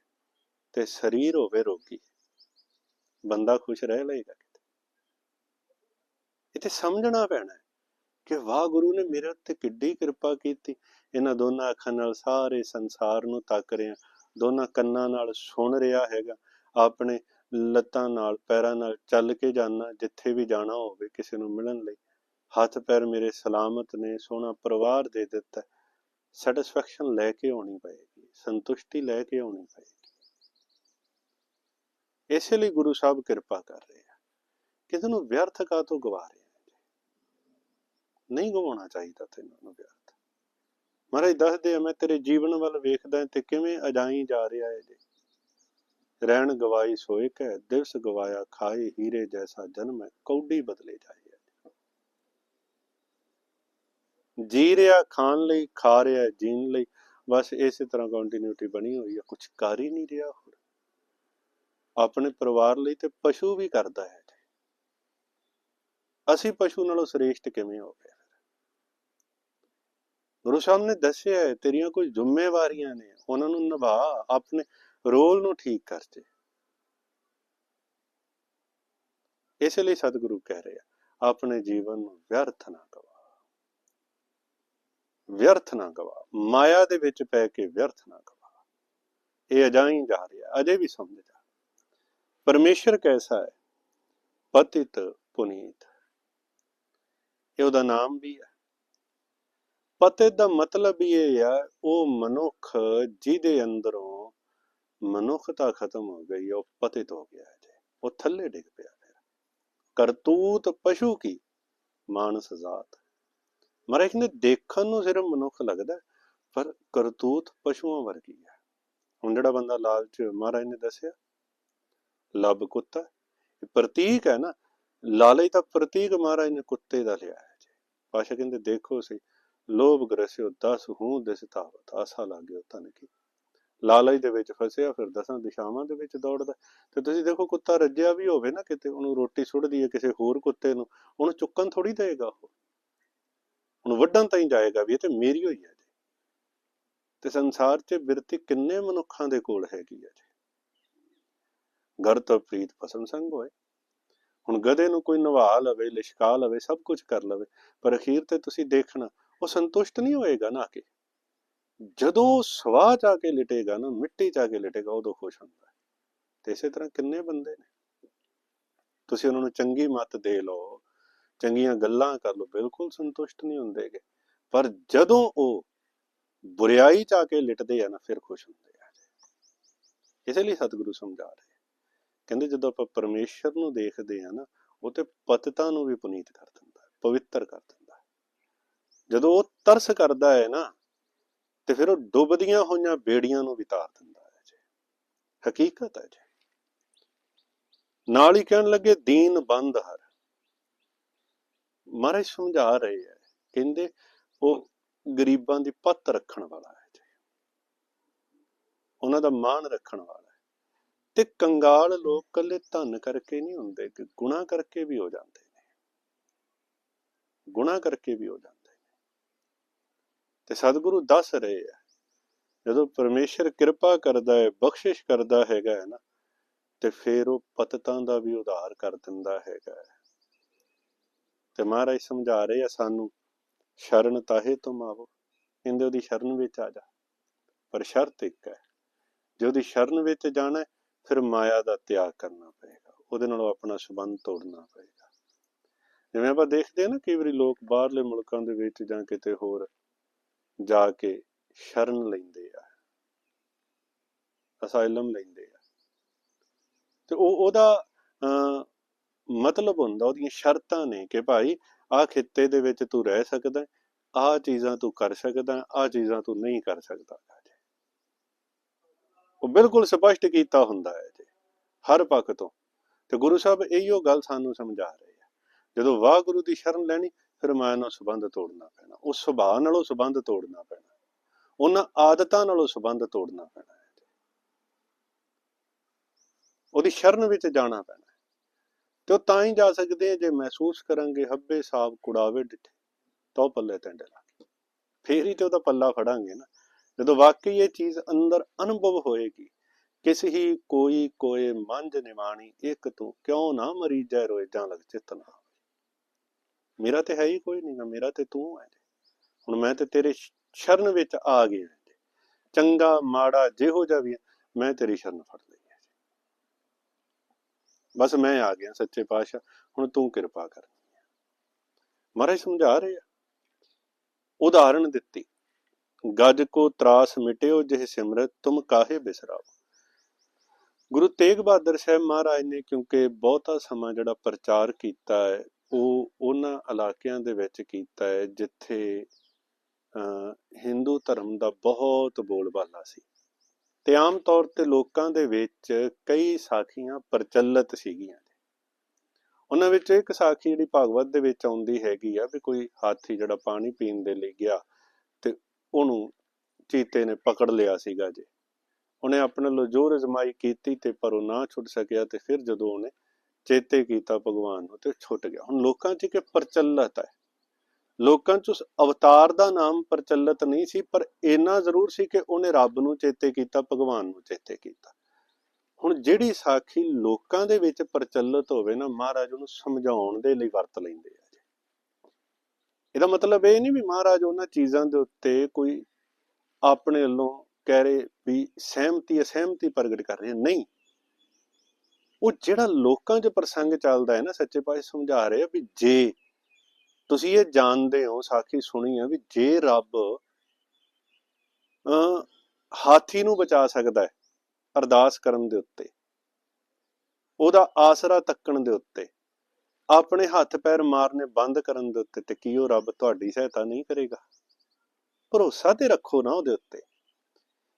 ਤੇ ਸਰੀਰ ਹੋਵੇ ਰੋਗੀ, ਬੰਦਾ ਖੁਸ਼ ਰਹਿ ਲਏਗਾ ਕਿਤੇ। ਇਹ ਤੇ ਸਮਝਣਾ ਪੈਣਾ ਹੈ। ਕਿ ਵਾਹ ਗੁਰੂ ਨੇ ਮੇਰੇ ਉੱਤੇ ਕਿੱਡੀ ਕਿਰਪਾ ਕੀਤੀ। ਇਹਨਾਂ ਦੋਨਾਂ ਅੱਖਾਂ ਨਾਲ ਸਾਰੇ ਸੰਸਾਰ ਨੂੰ ਤੱਕ ਰਿਹਾ। ਦੋਨਾਂ ਕੰਨਾਂ ਨਾਲ ਸੁਣ ਰਿਹਾ ਹੈਗਾ। ਆਪਣੇ ਲੱਤਾਂ ਨਾਲ, ਪੈਰਾਂ ਨਾਲ ਚੱਲ ਕੇ ਜਾਣਾ ਜਿੱਥੇ ਵੀ ਜਾਣਾ ਹੋਵੇ ਕਿਸੇ ਨੂੰ ਮਿਲਣ ਲਈ। ਹੱਥ ਪੈਰ ਮੇਰੇ ਸਲਾਮਤ ਨੇ, ਸੋਹਣਾ ਪਰਿਵਾਰ ਦੇ ਦਿੱਤਾ। ਸੈਟੀਸਫੈਕਸ਼ਨ ਲੈ ਕੇ ਆਉਣੀ ਪਏਗੀ। ਸੰਤੁਸ਼ਟੀ ਲੈ ਕੇ ਆਉਣੀ ਪਏਗੀ। ਇਸੇ ਲਈ ਗੁਰੂ ਸਾਹਿਬ ਕਿਰਪਾ ਕਰ ਰਹੇ ਆ। ਕਿਸੇ ਨੂੰ ਵਿਅਰਥ ਕਾ ਤੋਂ ਗਵਾ ਰਹੇ ਨਹੀਂ ਗਵਾਉਣਾ ਚਾਹੀਦਾ ਤੈਨੂੰ ਨੂੰ ਵਿਅਰਥ ਮਹਾਰਾਜ ਦੱਸਦੇ ਆ, ਮੈਂ ਤੇਰੇ ਜੀਵਨ ਵੱਲ ਵੇਖਦਾ ਤੇ ਕਿਵੇਂ ਅਜਾਈ ਜਾ ਰਿਹਾ ਹੈ ਜੀ। ਰਹਿਣ ਗਵਾਈ ਸੋਏ ਕੈ ਦਿਵਸ ਗਵਾਇਆ ਖਾਏ ਹੀਰੇ ਜੈਸਾ ਜਨਮ ਹੈ, ਕੌਡੀ ਬਦਲੇ ਜਾਏ ਜੀ ਰਿਹਾ ਖਾਣ ਲਈ, ਖਾ ਰਿਹਾ ਜੀਣ ਲਈ, ਬਸ ਇਸੇ ਤਰ੍ਹਾਂ ਕੰਟੀਨਿਊਟੀ ਬਣੀ ਹੋਈ ਹੈ ਕੁਝ ਕਰ ਹੀ ਨਹੀਂ ਰਿਹਾ ਹੋਰ। ਆਪਣੇ ਪਰਿਵਾਰ ਲਈ ਤੇ ਪਸ਼ੂ ਵੀ ਕਰਦਾ ਹੈ ਅਸੀਂ ਪਸ਼ੂ ਨਾਲੋਂ ਸ੍ਰੇਸ਼ਟ ਕਿਵੇਂ ਹੋ ਗਏ? ਗੁਰੂ ਸਾਹਿਬ ਨੇ ਦੱਸਿਆ ਹੈ, ਤੇਰੀਆਂ ਕੋਈ ਜ਼ਿੰਮੇਵਾਰੀਆਂ ਨੇ, ਉਹਨਾਂ ਨੂੰ ਨਿਭਾ, ਆਪਣੇ ਰੋਲ ਨੂੰ ਠੀਕ ਕਰ ਜੇ। ਇਸ ਲਈ ਸਤਿਗੁਰੂ ਕਹਿ ਰਹੇ ਆ, ਆਪਣੇ ਜੀਵਨ ਨੂੰ ਵਿਅਰਥ ਨਾ ਗਵਾ। ਵਿਅਰਥ ਨਾ ਗਵਾ, ਮਾਇਆ ਦੇ ਵਿੱਚ ਪੈ ਕੇ ਵਿਅਰਥ ਨਾ ਗਵਾ। ਇਹ ਅਜਾਈ ਜਾ ਰਿਹਾ, ਅਜੇ ਵੀ ਸਮਝ ਜਾ। ਪਰਮੇਸ਼ਰ ਕੈਸਾ ਹੈ? ਪਤਿਤ, ਪੁਨੀਤ। ਇਹ ਉਹਦਾ ਨਾਮ ਵੀ ਹੈ। ਪਤਿਤ ਦਾ ਮਤਲਬ ਇਹ ਹੈ ਉਹ ਮਨੁੱਖ ਜਿਹਦੇ ਅੰਦਰੋਂ ਮਨੁੱਖਤਾ ਖਤਮ ਹੋ ਗਈ, ਉਹ ਪਤਿਤ ਹੋ ਗਿਆ ਹੈ ਉਹ ਥੱਲੇ ਡਿੱਗ ਪਿਆ ਫਿਰ। ਕਰਤੂਤ ਪਸ਼ੂ ਕੀ? ਮਾਨਸ ਜ਼ਾਤ। ਮਹਾਰਾਜ ਨੇ ਦੇਖਣ ਨੂੰ ਸਿਰਫ ਮਨੁੱਖ ਲੱਗਦਾ ਪਰ ਕਰਤੂਤ ਪਸ਼ੂਆਂ ਵਰਗੀ ਹੈ। ਹੁਣ ਜਿਹੜਾ ਬੰਦਾ ਲਾਲਚ ਮਹਾਰਾਜ ਨੇ ਦੱਸਿਆ, ਲੱਭ ਕੁੱਤਾ ਇਹ ਪ੍ਰਤੀਕ ਹੈ ਨਾ ਲਾਲਚ ਦਾ ਪ੍ਰਤੀਕ ਮਹਾਰਾਜ ਨੇ ਕੁੱਤੇ ਦਾ ਲਿਆ ਹੈ ਜੀ। ਪਾਸ਼ਾ ਕਹਿੰਦੇ ਦੇਖੋ ਸਹੀ ਲੋਭ ਗ੍ਰਸਿਓ ਦਸ ਹੂੰ ਦਿਸ ਤਾਵਤ ਆਸਾ ਲੱਗਿਓ ਤਨ ਕੀ। ਲਾਲਚ ਦੇ ਵਿੱਚ ਫਸਿਆ, ਫਿਰ ਦਸਾਂ ਦਿਸ਼ਾਵਾਂ ਦੇ ਵਿੱਚ ਦੌੜਦਾ। ਤੇ ਤੁਸੀਂ ਦੇਖੋ ਕੁੱਤਾ ਰੱਜਿਆ ਵੀ ਹੋਵੇ ਨਾ ਕਿਤੇ, ਉਹਨੂੰ ਰੋਟੀ ਸੁੱਟਦੀ ਹੈ ਕਿਸੇ ਹੋਰ ਕੁੱਤੇ ਨੂੰ, ਉਹਨੂੰ ਚੁੱਕਣ ਥੋੜੀ ਦੇਗਾ ਉਹ। ਹੁਣ ਵੱਡਣ ਤਾਂ ਹੀ ਜਾਏਗਾ ਵੀ ਇਹ ਤੇ ਮੇਰੀ ਹੋਈ ਹੈ ਜੀ। ਤੇ ਸੰਸਾਰ 'ਚ ਬਿਰਤੀ ਕਿੰਨੇ ਮਨੁੱਖਾਂ ਦੇ ਕੋਲ ਹੈਗੀ ਹੈ ਜੀ। ਘਰ ਤੋਂ ਪ੍ਰੀਤ ਪਸੰਦ ਸੰਗ ਹੋਏ। ਹੁਣ ਗਧੇ ਨੂੰ ਕੋਈ ਨਵਾ ਲਵੇ, ਲਿਸ਼ਕਾ ਲਵੇ, ਸਭ ਕੁਝ ਕਰ ਲਵੇ, ਪਰ ਅਖੀਰ ਤੇ ਤੁਸੀਂ ਦੇਖਣਾ ਉਹ ਸੰਤੁਸ਼ਟ ਨਹੀਂ ਹੋਏਗਾ ਨਾ ਕਿ। ਜਦੋਂ ਸਵਾਹ ਆ ਕੇ ਲਿਟੇਗਾ ਨਾ ਮਿੱਟੀ ਆ ਕੇ ਲਿਟੇਗਾ ਉਦੋਂ ਖੁਸ਼ ਹੁੰਦਾ ਹੈ। ਤੇ ਇਸੇ ਤਰ੍ਹਾਂ ਕਿੰਨੇ ਬੰਦੇ ਨੇ। ਤੁਸੀਂ ਉਹਨਾਂ ਨੂੰ ਚੰਗੀ ਮੱਤ ਦੇ ਲਓ ਚੰਗੀਆਂ ਗੱਲਾਂ ਕਰ ਲਓ ਬਿਲਕੁਲ ਸੰਤੁਸ਼ਟ ਨਹੀਂ ਹੁੰਦੇਗੇ। ਪਰ ਜਦੋਂ ਉਹ ਬੁਰੀਾਈ ਚ ਆ ਕੇ ਲਿਟਦੇ ਆ ਨਾ ਫਿਰ ਖੁਸ਼ ਹੁੰਦੇ ਆ ਇਸੇ ਲਈ ਸਤਿਗੁਰੂ ਸਮਝਾ ਰਹੇ। ਕਹਿੰਦੇ ਜਦੋਂ ਆਪਾਂ ਪਰਮੇਸ਼ਰ ਨੂੰ ਦੇਖਦੇ ਆ ਨਾ ਉਹ ਤੇ ਪਤਿਤਾਂ ਨੂੰ ਵੀ ਪੁਨੀਤ ਕਰ ਦਿੰਦਾ ਪਵਿੱਤਰ ਕਰ ਦਿੰਦਾ ਜਦੋਂ ਉਹ ਤਰਸ ਕਰਦਾ ਹੈ ਨਾ, ਤੇ ਫਿਰ ਉਹ ਡੁੱਬਦੀਆਂ ਹੋਈਆਂ ਬੇੜੀਆਂ ਨੂੰ ਵੀ ਦਿੰਦਾ ਹੈ ਜੀ। ਹਕੀਕਤ ਹੈ ਜੀ। ਨਾਲ ਹੀ ਕਹਿਣ ਲੱਗੇ, ਦੀਨ ਬੰਦ ਹਰ। ਮਹਾਰਾਜ ਸਮਝਾ ਰਹੇ ਹੈ, ਕਹਿੰਦੇ, ਉਹ ਗਰੀਬਾਂ ਦੀ ਪੱਤ ਰੱਖਣ ਵਾਲਾ ਹੈ ਜੀ। ਉਹਨਾਂ ਦਾ ਮਾਣ ਰੱਖਣ ਵਾਲਾ ਹੈ। ਤੇ ਕੰਗਾਲ ਲੋਕ ਕੱਲੇ ਧਨ ਕਰਕੇ ਨਹੀਂ ਹੁੰਦੇ ਕਿ ਗੁਨਾਹ ਕਰਕੇ ਵੀ ਹੋ ਜਾਂਦੇ ਨੇ। ਗੁਨਾਹ ਕਰਕੇ ਵੀ ਹੋ ਜਾਂਦੇ ਤੇ ਸਤਿਗੁਰੂ ਦੱਸ ਰਹੇ ਆ ਜਦੋਂ ਪਰਮੇਸ਼ਰ ਕਿਰਪਾ ਕਰਦਾ ਹੈ, ਬਖਸ਼ਿਸ਼ ਕਰਦਾ ਹੈਗਾ ਹੈ ਨਾ, ਤੇ ਫਿਰ ਉਹ ਪਤਤਾਂ ਦਾ ਵੀ ਉਧਾਰ ਕਰ ਦਿੰਦਾ ਹੈਗਾ ਹੈ। ਤੇ ਮਹਾਰਾਜ ਸਮਝਾ ਰਹੇ ਆ ਸਾਨੂੰ, ਸ਼ਰਨ ਤਾਹੇ ਤੁਮ ਆਵੋ। ਕਹਿੰਦੇ ਉਹਦੀ ਸ਼ਰਨ ਵਿੱਚ ਆ ਜਾ। ਪਰ ਸ਼ਰਤ ਇੱਕ ਹੈ, ਜੇ ਉਹਦੀ ਸ਼ਰਨ ਵਿੱਚ ਜਾਣਾ ਫਿਰ ਮਾਇਆ ਦਾ ਤਿਆਗ ਕਰਨਾ ਪਏਗਾ। ਉਹਦੇ ਨਾਲੋਂ ਆਪਣਾ ਸੰਬੰਧ ਤੋੜਨਾ ਪਏਗਾ। ਜਿਵੇਂ ਆਪਾਂ ਦੇਖਦੇ ਹਾਂ ਨਾ, ਕਈ ਵਾਰੀ ਲੋਕ ਬਾਹਰਲੇ ਮੁਲਕਾਂ ਦੇ ਵਿੱਚ ਜਾਂ ਕਿਤੇ ਹੋਰ ਜਾ ਕੇ ਸ਼ਰਨ ਲੈਂਦੇ ਆ ਅਸਾਈਲਮ ਲੈਂਦੇ ਆ। ਤੇ ਉਹ, ਉਹਦਾ ਮਤਲਬ ਹੁੰਦਾ, ਉਹਦੀਆਂ ਸ਼ਰਤਾਂ ਨੇ ਕਿ ਭਾਈ ਆਹ ਖਿੱਤੇ ਦੇ ਵਿੱਚ ਤੂੰ ਰਹਿ ਸਕਦਾ, ਆਹ ਚੀਜ਼ਾਂ ਤੂੰ ਕਰ ਸਕਦਾ, ਆਹ ਚੀਜ਼ਾਂ ਤੂੰ ਨਹੀਂ ਕਰ ਸਕਦਾ। ਉਹ ਬਿਲਕੁਲ ਸਪਸ਼ਟ ਕੀਤਾ ਹੁੰਦਾ ਹੈ ਜੀ, ਹਰ ਪੱਖ ਤੋਂ। ਤੇ ਗੁਰੂ ਸਾਹਿਬ ਇਹੀਓ ਗੱਲ ਸਾਨੂੰ ਸਮਝਾ ਰਹੇ ਆ। ਜਦੋਂ ਵਾਹਿਗੁਰੂ ਦੀ ਸ਼ਰਨ ਲੈਣੀ ਫਿਰ ਮਾਇਆ ਨਾਲ ਸੰਬੰਧ ਤੋੜਨਾ ਪੈਣਾ। ਉਹ ਸੁਭਾਅ ਨਾਲੋਂ ਸੰਬੰਧ ਤੋੜਨਾ ਪੈਣਾ। ਉਹਨਾਂ ਆਦਤਾਂ ਨਾਲੋਂ ਸੰਬੰਧ ਤੋੜਨਾ ਪੈਣਾ ਉਹਦੀ ਸ਼ਰਨ ਵਿੱਚ ਜਾਣਾ ਪੈਣਾ ਤੇ ਉਹ ਤਾਂ ਹੀ ਜਾ ਸਕਦੇ ਜੇ ਮਹਿਸੂਸ ਕਰਾਂਗੇ, ਹੱਬੇ ਸਾਬ ਕੁੜਾਵੇ ਡਿੱਠੇ, ਤਾਂ ਉਹ ਪੱਲੇ ਟੰਡੇ ਲਾ ਕੇ ਫੇਰ ਹੀ ਤੇ ਉਹਦਾ ਪੱਲਾ ਫੜਾਂਗੇ ਨਾ। ਜਦੋਂ ਵਾਕਈ ਇਹ ਚੀਜ਼ ਅੰਦਰ ਅਨੁਭਵ ਹੋਏਗੀ, ਕਿਸ ਹੀ ਕੋਈ ਕੋਏ ਮੰਝ ਨਿਮਾਣੀ, ਇੱਕ ਤੂੰ ਕਿਉਂ ਨਾ ਮਰੀ ਜੈ ਰੋਏ ਜਾਂ ਲਗ ਚਿਤ ਨਾ ਮੇਰਾ ਤੇ ਹੈ ਹੀ ਕੋਈ ਨਹੀਂ ਗਾ ਮੇਰਾ ਤੇ ਤੂੰ ਹੈ ਹੁਣ ਮੈਂ ਤੇ ਤੇਰੇ ਸ਼ਰਨ ਵਿੱਚ ਆ ਗਿਆ ਚੰਗਾ ਮਾੜਾ ਜਿਹੋ ਜਿਹਾ ਵੀ ਮੈਂ ਤੇਰੀ ਸ਼ਰਨ ਫੜ ਲਈ ਹੈ ਬਸ ਮੈਂ ਆ ਗਿਆ ਸੱਚੇ ਪਾਤਸ਼ਾਹ ਹੁਣ ਤੂੰ ਕਿਰਪਾ ਕਰ ਮਹਾਰਾਜ ਸਮਝਾ ਰਹੇ ਆ ਉਦਾਹਰਣ ਦਿੱਤੀ ਗਜ ਕੋ ਤਰਾਸ ਮਿਟਿਓ ਜਿਹ ਸਿਮਰਤ ਤੁਮ ਕਾਹੇ ਬਿਸਰਾਓ ਗੁਰੂ ਤੇਗ ਬਹਾਦਰ ਸਾਹਿਬ ਮਹਾਰਾਜ ਨੇ ਕਿਉਂਕਿ ਬਹੁਤਾ ਸਮਾਂ ਜਿਹੜਾ ਪ੍ਰਚਾਰ ਕੀਤਾ ਹੈ ਉਹ ਉਹਨਾਂ ਇਲਾਕਿਆਂ ਦੇ ਵਿੱਚ ਕੀਤਾ ਹੈ ਜਿੱਥੇ ਅਹ, ਹਿੰਦੂ ਧਰਮ ਦਾ ਬਹੁਤ ਬੋਲਬਾਲਾ ਸੀ। ਤੇ ਆਮ ਤੌਰ ਤੇ ਲੋਕਾਂ ਦੇ ਵਿੱਚ ਕਈ ਸਾਖੀਆਂ ਪ੍ਰਚਲਿਤ ਸੀਗੀਆਂ ਉਹਨਾਂ ਵਿੱਚ ਇੱਕ ਸਾਖੀ ਜਿਹੜੀ ਭਾਗਵਤ ਦੇ ਵਿੱਚ ਆਉਂਦੀ ਹੈਗੀ ਆ ਵੀ ਕੋਈ ਹਾਥੀ ਜਿਹੜਾ ਪਾਣੀ ਪੀਣ ਦੇ ਲਈ ਗਿਆ ਤੇ ਉਹਨੂੰ ਚੀਤੇ ਨੇ ਪਕੜ ਲਿਆ ਸੀਗਾ ਜੇ। ਉਹਨੇ ਆਪਣੇ ਲੋ ਜੋਰ ਅਜ਼ਮਾਈ ਕੀਤੀ ਤੇ ਪਰ ਉਹ ਨਾ ਛੁੱਟ ਸਕਿਆ ਤੇ ਫਿਰ ਜਦੋਂ ਉਹਨੇ ਚੇਤੇ ਕੀਤਾ ਭਗਵਾਨ ਨੂੰ ਤੇ ਛੁੱਟ ਗਿਆ। ਹੁਣ ਲੋਕਾਂ 'ਚ ਕਿ ਪ੍ਰਚਲਿਤ ਹੈ? ਲੋਕਾਂ 'ਚ ਉਸ ਅਵਤਾਰ ਦਾ ਨਾਮ ਪ੍ਰਚਲਿਤ ਨਹੀਂ ਸੀ, ਪਰ ਇੰਨਾ ਜ਼ਰੂਰ ਸੀ ਕਿ ਉਹਨੇ ਰੱਬ ਨੂੰ ਚੇਤੇ ਕੀਤਾ, ਭਗਵਾਨ ਨੂੰ ਚੇਤੇ ਕੀਤਾ। ਹੁਣ ਜਿਹੜੀ ਸਾਖੀ ਲੋਕਾਂ ਦੇ ਵਿੱਚ ਪ੍ਰਚਲਿਤ ਹੋਵੇ ਨਾ, ਮਹਾਰਾਜ ਉਹਨੂੰ ਸਮਝਾਉਣ ਦੇ ਲਈ ਵਰਤ ਲੈਂਦੇ ਆ ਇਹਦਾ ਮਤਲਬ ਇਹ ਨਹੀਂ ਵੀ ਮਹਾਰਾਜ ਉਹਨਾਂ ਚੀਜ਼ਾਂ ਦੇ ਉੱਤੇ ਕੋਈ ਆਪਣੇ ਵੱਲੋਂ ਕਹਿ ਰਹੇ ਵੀ ਸਹਿਮਤੀ, ਅਸਹਿਮਤੀ ਪ੍ਰਗਟ ਕਰ ਰਹੇ ਨਹੀਂ ਉਹ ਜਿਹੜਾ ਲੋਕਾਂ 'ਚ ਪ੍ਰਸੰਗ ਚੱਲਦਾ ਹੈ ਨਾ, ਸੱਚੇ ਪਾਤਸ਼ਾਹ ਸਮਝਾ ਰਹੇ ਆ ਵੀ ਜੇ, ਤੁਸੀਂ ਇਹ ਜਾਣਦੇ ਹੋ, ਸਾਖੀ ਸੁਣੀ ਆ ਵੀ ਜੇ ਰੱਬ, ਅਹ ਹਾਥੀ ਨੂੰ ਬਚਾ ਸਕਦਾ ਹੈ ਅਰਦਾਸ ਕਰਨ ਦੇ ਉੱਤੇ, ਉਹਦਾ ਆਸਰਾ ਤੱਕਣ ਦੇ ਉੱਤੇ, ਆਪਣੇ ਹੱਥ ਪੈਰ ਮਾਰਨੇ ਬੰਦ ਕਰਨ ਦੇ ਉੱਤੇ, ਤੇ ਕੀ ਉਹ ਰੱਬ ਤੁਹਾਡੀ ਸਹਾਇਤਾ ਨਹੀਂ ਕਰੇਗਾ? ਭਰੋਸਾ ਤੇ ਰੱਖੋ ਨਾ ਉਹਦੇ ਉੱਤੇ।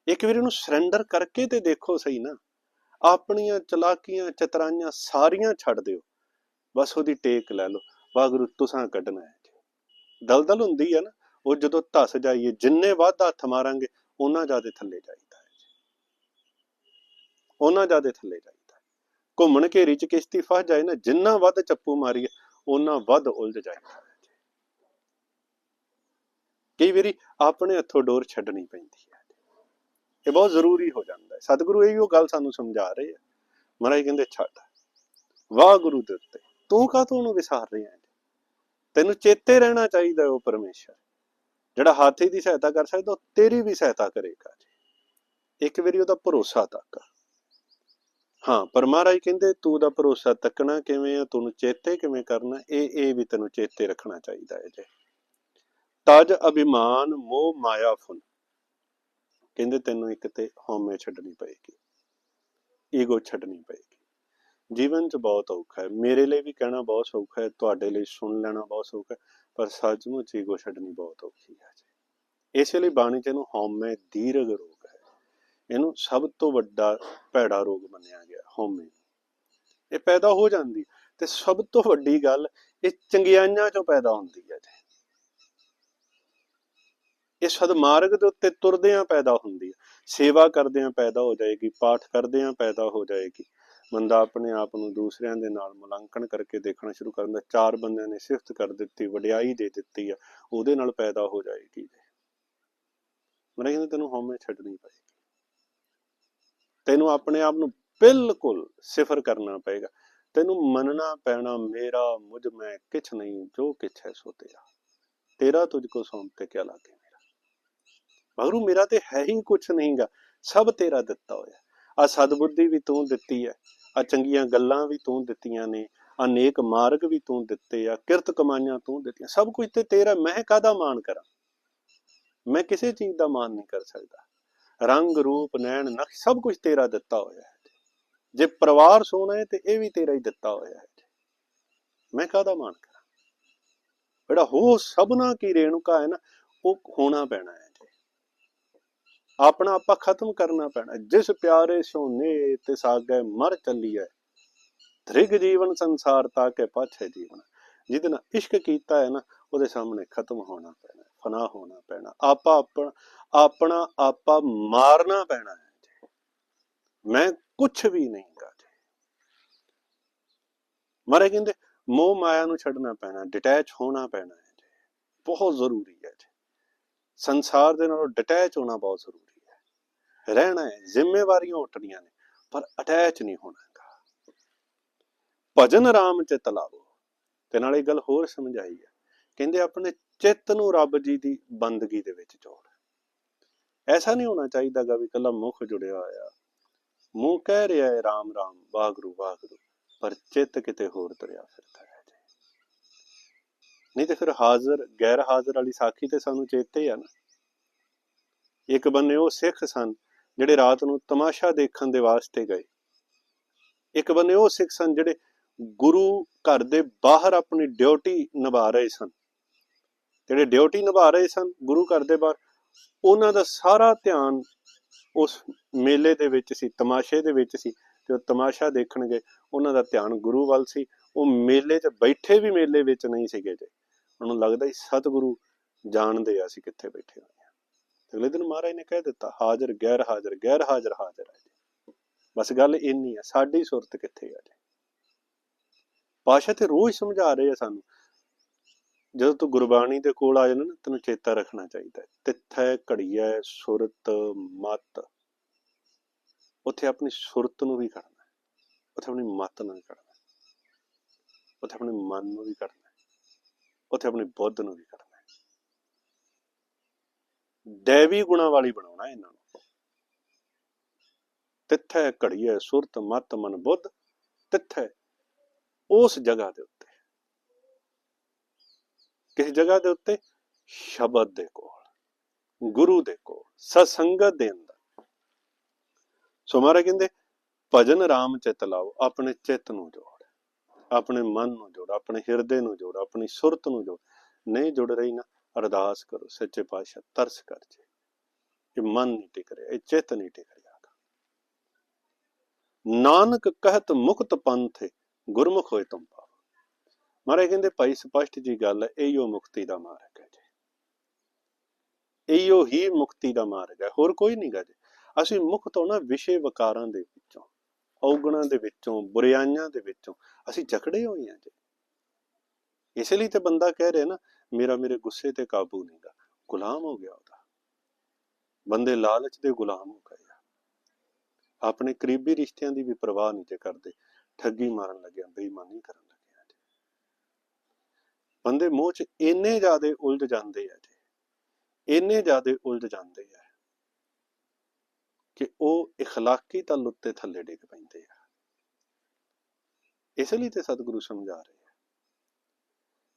ਇੱਕ ਵਾਰੀ ਉਹਨੂੰ ਸਰੈਂਡਰ ਕਰਕੇ ਤੇ ਦੇਖੋ ਸਹੀ ਨਾ। ਆਪਣੀਆਂ ਚਲਾਕੀਆਂ, ਚਤਰਾਈਆਂ ਸਾਰੀਆਂ ਛੱਡ ਦਿਓ। ਬਸ ਉਹਦੀ ਟੇਕ ਲੈ ਲਓ। ਵਾਹਿਗੁਰੂ, ਤੁਸਾਂ ਕੱਢਣਾ ਹੈ ਦਲਦਲ ਹੁੰਦੀ ਹੈ ਨਾ, ਉਹ ਜਦੋਂ ਧਸ ਜਾਈਏ, ਜਿੰਨੇ ਵੱਧ ਹੱਥ ਮਾਰਾਂਗੇ, ਉਹਨਾਂ ਜ਼ਿਆਦਾ ਥੱਲੇ ਜਾਈਦਾ ਹੈ ਉਹਨਾਂ ਜ਼ਿਆਦਾ ਥੱਲੇ ਜਾਈਦਾ ਹੈ। ਘੁੰਮਣ ਘੇਰੀ ਚ ਕਿਸ਼ਤੀ ਫਸ ਜਾਏ ਨਾ, ਜਿੰਨਾ ਵੱਧ ਚੱਪੂ ਮਾਰੀਏ ਉਹਨਾਂ ਵੱਧ ਉਲਝ ਜਾਈਦਾ ਹੈ ਕਈ ਵਾਰੀ ਆਪਣੇ ਹੱਥੋਂ ਡੋਰ ਛੱਡਣੀ ਪੈਂਦੀ ਹੈ। ਇਹ ਬਹੁਤ ਜ਼ਰੂਰੀ ਹੋ ਜਾਂਦਾ ਹੈ। ਸਤਿਗੁਰੂ ਇਹ ਵੀ ਉਹ ਗੱਲ ਸਾਨੂੰ ਸਮਝਾ ਰਹੇ ਆ। ਮਹਾਰਾਜ ਕਹਿੰਦੇ, ਛੱਡ। ਵਾਹਿਗੁਰੂ ਦੇ ਉੱਤੇ। ਤੂੰ ਕਾਹਤੋਂ ਉਹਨੂੰ ਵਿਸਾਰ ਰਿਹਾ ਹੈ? ਤੈਨੂੰ ਚੇਤੇ ਰਹਿਣਾ ਚਾਹੀਦਾ ਉਹ ਪਰਮੇਸ਼ਰ। ਜਿਹੜਾ ਹਾਥੀ ਦੀ ਸਹਾਇਤਾ ਕਰ ਸਕਦਾ, ਉਹ ਤੇਰੀ ਵੀ ਸਹਾਇਤਾ ਕਰੇਗਾ ਇੱਕ ਵਾਰੀ ਉਹਦਾ ਭਰੋਸਾ ਤੱਕ। ਹਾਂ, ਪਰ ਮਹਾਰਾਜ ਕਹਿੰਦੇ, ਤੂੰ ਦਾ ਭਰੋਸਾ ਤੱਕਣਾ ਕਿਵੇਂ ਆ? ਤੈਨੂੰ ਚੇਤੇ ਕਿਵੇਂ ਕਰਨਾ? ਇਹ ਇਹ ਵੀ ਤੈਨੂੰ ਚੇਤੇ ਰੱਖਣਾ ਚਾਹੀਦਾ ਹੈ ਜੇ। ਤਜ ਅਭਿਮਾਨ ਮੋਹ ਮਾਇਆ ਫੁਨ ਕਹਿੰਦੇ ਤੈਨੂੰ ਇੱਕ ਤੇ ਹਉਮੈ ਛੱਡਣੀ ਪਏਗੀ, ਈਗੋ ਛੱਡਣੀ ਪਏਗੀ। ਜੀਵਨ 'ਚ ਬਹੁਤ ਔਖਾ ਹੈ। ਮੇਰੇ ਲਈ ਵੀ ਕਹਿਣਾ ਬਹੁਤ ਸੌਖਾ ਹੈ, ਤੁਹਾਡੇ ਲਈ ਸੁਣ ਲੈਣਾ ਬਹੁਤ ਸੌਖਾ ਹੈ, ਪਰ ਸੱਚਮੁੱਚ ਈਗੋ ਛੱਡਣੀ ਬਹੁਤ ਔਖੀ ਹੈ ਜੀ। ਇਸੇ ਲਈ ਬਾਣੀ 'ਚ ਇਹਨੂੰ ਹਉਮੈ ਦੀਰਗ ਰੋਗ ਹੈ। ਇਹਨੂੰ ਸਭ ਤੋਂ ਵੱਡਾ ਭੈੜਾ ਰੋਗ ਮੰਨਿਆ ਗਿਆ, ਹਉਮੈ। ਇਹ ਪੈਦਾ ਹੋ ਜਾਂਦੀ ਤੇ ਸਭ ਤੋਂ ਵੱਡੀ ਗੱਲ ਇਹ ਚੰਗਿਆਈਆਂ 'ਚੋਂ ਪੈਦਾ ਹੁੰਦੀ ਹੈ ਜੀ। ਇਹ ਸਦਮਾਰਗ ਦੇ ਉੱਤੇ ਤੁਰਦਿਆਂ ਪੈਦਾ ਹੁੰਦੀ ਹੈ। ਸੇਵਾ ਕਰਦਿਆਂ ਪੈਦਾ ਹੋ ਜਾਏਗੀ, ਪਾਠ ਕਰਦਿਆਂ ਪੈਦਾ ਹੋ ਜਾਏਗੀ। ਬੰਦਾ ਆਪਣੇ ਆਪ ਨੂੰ ਦੂਸਰਿਆਂ ਦੇ ਨਾਲ ਮੁਲਾਂਕਣ ਕਰਕੇ ਦੇਖਣਾ ਸ਼ੁਰੂ ਕਰ ਦਿੰਦਾ ਚਾਰ ਬੰਦਿਆਂ ਨੇ ਸਿਫਤ ਕਰ ਦਿੱਤੀ, ਵਡਿਆਈ ਦੇ ਦਿੱਤੀ ਆ, ਉਹਦੇ ਨਾਲ ਪੈਦਾ ਹੋ ਜਾਏਗੀ। ਮੈਂ ਕਹਿੰਦਾ ਤੈਨੂੰ ਹਉਮੈ ਛੱਡਣੀ ਪਏਗੀ। ਤੈਨੂੰ ਆਪਣੇ ਆਪ ਨੂੰ ਬਿਲਕੁਲ ਸਿਫਰ ਕਰਨਾ ਪਏਗਾ। ਤੈਨੂੰ ਮੰਨਣਾ ਪੈਣਾ, ਮੇਰਾ, ਮੁਝ, ਮੈਂ, ਕਿਛ ਨਹੀਂ, ਜੋ ਕਿਛ ਹੈ ਸੋ ਤੇਰਾ। ਤੇਰਾ ਤੁਝ ਕੋ ਸੌਂਪ ਤੇ ਕਿਆ ਲਾਗੇ? ਮੇਰਾ ਮਗਰੂ ਮੇਰਾ ਤੇ ਹੈ ਹੀ ਕੁਛ ਨਹੀਂਗਾ, ਸਭ ਤੇਰਾ ਦਿੱਤਾ ਹੋਇਆ ਆ ਸਦਬੁੱਧੀ ਵੀ ਤੂੰ ਦਿੱਤੀ ਹੈ ਆ ਚੰਗੀਆਂ ਗੱਲਾਂ ਵੀ ਤੂੰ ਦਿੱਤੀਆਂ ਨੇ ਆ ਨੇਕ ਮਾਰਗ ਵੀ ਤੂੰ ਦਿੱਤੇ ਆ ਕਿਰਤ ਕਮਾਈਆਂ ਤੂੰ ਦਿੱਤੀਆਂ, ਸਭ ਕੁਝ ਤੇ ਤੇਰਾ ਮੈਂ ਕਾਦਾ ਮਾਣ ਕਰਾਂ? ਮੈਂ ਕਿਸੇ ਚੀਜ਼ ਦਾ ਮਾਣ ਨਹੀਂ ਕਰ ਸਕਦਾ। ਰੰਗ, ਰੂਪ, ਨੈਣ, ਨਕਸ਼ ਸਭ ਕੁਝ ਤੇਰਾ ਦਿੱਤਾ ਹੋਇਆ ਹੈ ਜੇ। ਪਰਿਵਾਰ ਸੋਹਣਾ ਹੈ ਤੇ ਇਹ ਵੀ ਤੇਰਾ ਹੀ ਦਿੱਤਾ ਹੋਇਆ ਹੈ ਮੈਂ ਕਾਦਾ ਮਾਣ ਕਰਾਂ? ਜਿਹੜਾ ਹੋ ਸਭਨਾ ਕੀ ਰੇਣੁਕਾ ਹੈ ਨਾ, ਉਹ ਹੋਣਾ ਪੈਣਾ ਹੈ। ਆਪਣਾ ਆਪਾ ਖਤਮ ਕਰਨਾ ਪੈਣਾ। ਜਿਸ ਪਿਆਰੇ ਸੋਨੇ ਤੇ ਸਾਗੇ ਮਰ ਚੱਲੀਐ ਧ੍ਰਿਗ ਜੀਵਨ ਸੰਸਾਰ ਤਾ ਤਾਕੇ ਪਾਛੇ ਜੀਵਨ। ਜਿਹਦੇ ਨਾਲ ਇਸ਼ਕ ਕੀਤਾ ਹੈ ਨਾ, ਉਹਦੇ ਸਾਹਮਣੇ ਖਤਮ ਹੋਣਾ ਪੈਣਾ, ਫਨਾ ਹੋਣਾ ਪੈਣਾ। ਆਪਾ ਆਪਣਾ ਆਪਣਾ ਆਪਾ ਮਾਰਨਾ ਪੈਣਾ ਹੈ ਮੈਂ ਕੁਝ ਵੀ ਨਹੀਂ ਗਾ ਜੀ। ਮਾਰੇ ਕਹਿੰਦੇ, ਮੋਹ ਮਾਇਆ ਨੂੰ ਛੱਡਣਾ ਪੈਣਾ ਡਿਟੈਚ ਹੋਣਾ ਪੈਣਾ ਹੈ ਬਹੁਤ ਜ਼ਰੂਰੀ ਹੈ ਜੀ। ਸੰਸਾਰ ਦੇ ਨਾਲੋਂ ਡਿਟੈਚ ਹੋਣਾ ਬਹੁਤ ਜ਼ਰੂਰੀ ਰਹਿਣਾ ਹੈ, ਜ਼ਿੰਮੇਵਾਰੀਆਂ ਉੱਠਣੀਆਂ ਨੇ, ਪਰ ਅਟੈਚ ਨਹੀਂ ਹੋਣਾ ਭਜਨ ਰਾਮ ਚਿਤ ਤਲਾਵੋ ਤੇ ਨਾਲ ਇਹ ਗੱਲ ਹੋਰ ਸਮਝਾਈ ਹੈ। ਕਹਿੰਦੇ ਆਪਣੇ ਚਿੱਤ ਨੂੰ ਰੱਬ ਜੀ ਦੀ ਬੰਦਗੀ ਦੇ ਵਿੱਚ ਜੋੜ। ਐਸਾ ਨਹੀਂ ਹੋਣਾ ਚਾਹੀਦਾਗਾ ਵੀ ਕੱਲਾ ਮੁਖ ਜੁੜਿਆ ਹੋਇਆ। ਮੂੰਹ ਕਹਿ ਰਿਹਾ ਹੈ, ਰਾਮ ਰਾਮ ਵਾਗਰੂ ਵਾਗਰੂ ਪਰ ਚਿੱਤ ਕਿਤੇ ਹੋਰ ਤੁਰਿਆ ਫਿਰਦਾ ਹੈ ਜੀ ਨਹੀਂ ਤੇ ਫਿਰ ਹਾਜ਼ਰ, ਗੈਰ ਹਾਜ਼ਰ ਵਾਲੀ ਸਾਖੀ ਤੇ ਸਾਨੂੰ ਚੇਤੇ ਆ ਨਾ। ਇੱਕ ਬੰਨੇ ਉਹ ਸਿੱਖ ਸਨ ਜਿਹੜੇ ਰਾਤ ਨੂੰ ਤਮਾਸ਼ਾ ਦੇਖਣ ਦੇ ਵਾਸਤੇ ਗਏ। ਇੱਕ ਬੰਨੇ ਉਹ ਸਿੱਖ ਸਨ ਜਿਹੜੇ ਗੁਰੂ ਘਰ ਦੇ ਬਾਹਰ ਆਪਣੀ ਡਿਊਟੀ ਨਿਭਾ ਰਹੇ ਸਨ। ਜਿਹੜੇ ਡਿਊਟੀ ਨਿਭਾ ਰਹੇ ਸਨ ਗੁਰੂ ਘਰ ਦੇ ਬਾਹਰ, ਉਹਨਾਂ ਦਾ ਸਾਰਾ ਧਿਆਨ ਉਸ ਮੇਲੇ ਦੇ ਵਿੱਚ ਸੀ, ਤਮਾਸ਼ੇ ਦੇ ਵਿੱਚ ਸੀ। ਤੇ ਉਹ ਤਮਾਸ਼ਾ ਦੇਖਣ ਗਏ, ਉਹਨਾਂ ਦਾ ਧਿਆਨ ਗੁਰੂ ਵੱਲ ਸੀ। ਉਹ ਮੇਲੇ 'ਚ ਬੈਠੇ ਵੀ ਮੇਲੇ ਵਿੱਚ ਨਹੀਂ ਸੀਗੇ ਜੇ। ਉਹਨੂੰ ਲੱਗਦਾ ਸੀ ਸਤਿਗੁਰੂ ਜਾਣਦੇ ਆ ਅਸੀਂ ਕਿੱਥੇ ਬੈਠੇ ਹੋਏ। ਅਗਲੇ ਦਿਨ ਮਹਾਰਾਜ ਨੇ ਕਹਿ ਦਿੱਤਾ, ਹਾਜ਼ਰ, ਗੈਰ ਹਾਜ਼ਰ ਗੈਰ ਹਾਜ਼ਰ ਹਾਜ਼ਰ ਹੈ ਜੀ। ਬਸ ਗੱਲ ਇੰਨੀ ਹੈ, ਸਾਡੀ ਸੁਰਤ ਕਿੱਥੇ ਆ ਜੀ? ਪਾਸ਼ਾ ਤੇ ਰੋਜ਼ ਸਮਝਾ ਰਹੇ ਆ ਸਾਨੂੰ, ਜਦੋਂ ਤੂੰ ਗੁਰਬਾਣੀ ਦੇ ਕੋਲ ਆ ਜਾਣਾ ਨਾ, ਤੈਨੂੰ ਚੇਤਾ ਰੱਖਣਾ ਚਾਹੀਦਾ ਹੈ। ਤਿੱਥੈ ਘੜੀਐ ਸੁਰਤ ਮਤ। ਉੱਥੇ ਆਪਣੀ ਸੁਰਤ ਨੂੰ ਵੀ ਕਰਨਾ ਉੱਥੇ ਆਪਣੀ ਮਤ ਨੂੰ ਵੀ ਕਰਨਾ ਉੱਥੇ ਆਪਣੇ ਮਨ ਨੂੰ ਵੀ ਕਰਨਾ ਉੱਥੇ ਆਪਣੀ ਬੁੱਧ ਨੂੰ ਵੀ ਕਰਨਾ ਦੇਵੀ ਗੁਣਾਂ ਵਾਲੀ ਬਣਾਉਣਾ ਇਹਨਾਂ ਨੂੰ। ਤਿੱਥੈ ਘੜੀਏ ਸੁਰਤ ਮਤ ਮਨ ਬੁੱਧ, ਤਿੱਥੈ ਉਸ ਜਗ੍ਹਾ ਦੇ ਉੱਤੇ। ਕਿਸ ਜਗ੍ਹਾ ਦੇ ਉੱਤੇ? ਸ਼ਬਦ ਦੇ ਕੋਲ, ਗੁਰੂ ਦੇ ਕੋਲ, ਸਤਸੰਗਤ ਦੇ ਅੰਦਰ। ਸੋ ਮਹਾਰਾਜ ਕਹਿੰਦੇ, ਭਜਨ ਰਾਮ ਚਿਤ ਲਾਓ, ਆਪਣੇ ਚਿੱਤ ਨੂੰ ਜੋੜ, ਆਪਣੇ ਮਨ ਨੂੰ ਜੋੜ, ਆਪਣੇ ਹਿਰਦੇ ਨੂੰ ਜੋੜ, ਆਪਣੀ ਸੁਰਤ ਨੂੰ ਜੋੜ। ਨਹੀਂ ਜੁੜ ਰਹੀ ਨਾ। ਅਰਦਾਸ ਕਰੋ, ਸੱਚੇ ਪਾਤਸ਼ਾਹ, ਤਰਸ ਕਰ ਜੇ। ਇਹ ਮਨ ਨਹੀਂ ਟਿਕ ਰਿਹਾ, ਇਹ ਚਿੱਤ ਨਹੀਂ ਟਿਕ ਰਿਹਾ ਨਾਨਕ ਕਹਿਤ ਮੁਕਤ ਪੰਥ ਗੁਰਮੁਖ ਹੋਏ ਤੁਮ ਪਾਵ। ਮਹਾਰਾਜ ਕਹਿੰਦੇ, ਭਾਈ ਸਪਸ਼ਟ ਜੀ ਗੱਲ ਹੈ ਇਹੋ ਮੁਕਤੀ ਦਾ ਮਾਰਗ ਹੈ ਜੀ। ਇਹੋ ਹੀ ਮੁਕਤੀ ਦਾ ਮਾਰਗ ਹੈ, ਹੋਰ ਕੋਈ ਨਹੀਂ ਗਾ ਜੀ। ਅਸੀਂ ਮੁਕਤ ਹੋਣਾ ਵਿਸ਼ੇ ਵਿਕਾਰਾਂ ਦੇ ਵਿੱਚੋਂ, ਔਗਣਾਂ ਦੇ ਵਿੱਚੋਂ ਬੁਰਾਈਆਂ ਦੇ ਵਿੱਚੋਂ ਅਸੀਂ ਜਕੜੇ ਹੋਏ ਹਾਂ ਜੀ। ਇਸੇ ਲਈ ਤੇ ਬੰਦਾ ਕਹਿ ਰਿਹਾ ਨਾ ਮੇਰਾ ਮੇਰੇ ਗੁੱਸੇ ਤੇ ਕਾਬੂ ਨਹੀਂਗਾ ਗੁਲਾਮ ਹੋ ਗਿਆ ਉਹਦਾ ਬੰਦੇ ਲਾਲਚ ਦੇ ਗੁਲਾਮ ਹੋ ਗਏ ਆ ਆਪਣੇ ਕਰੀਬੀ ਰਿਸ਼ਤਿਆਂ ਦੀ ਵੀ ਪਰਵਾਹ ਨਹੀਂ ਤੇ ਕਰਦੇ ਠੱਗੀ ਮਾਰਨ ਲੱਗਿਆ ਬੇਈਮਾਨੀ ਕਰਨ ਲੱਗਿਆ ਜੀ ਬੰਦੇ ਮੋਹ ਚ ਇੰਨੇ ਜ਼ਿਆਦੇ ਉਲਝ ਜਾਂਦੇ ਆ ਜੀ ਇੰਨੇ ਜ਼ਿਆਦੇ ਉਲਝ ਜਾਂਦੇ ਆ ਕਿ ਉਹ اخلاقی ਤਲ ਉੱਤੇ ਥੱਲੇ ਡਿੱਗ ਪੈਂਦੇ ਆ ਇਸ ਲਈ ਤੇ ਸਤਿਗੁਰੂ ਸਮਝਾ ਰਹੇ ਆ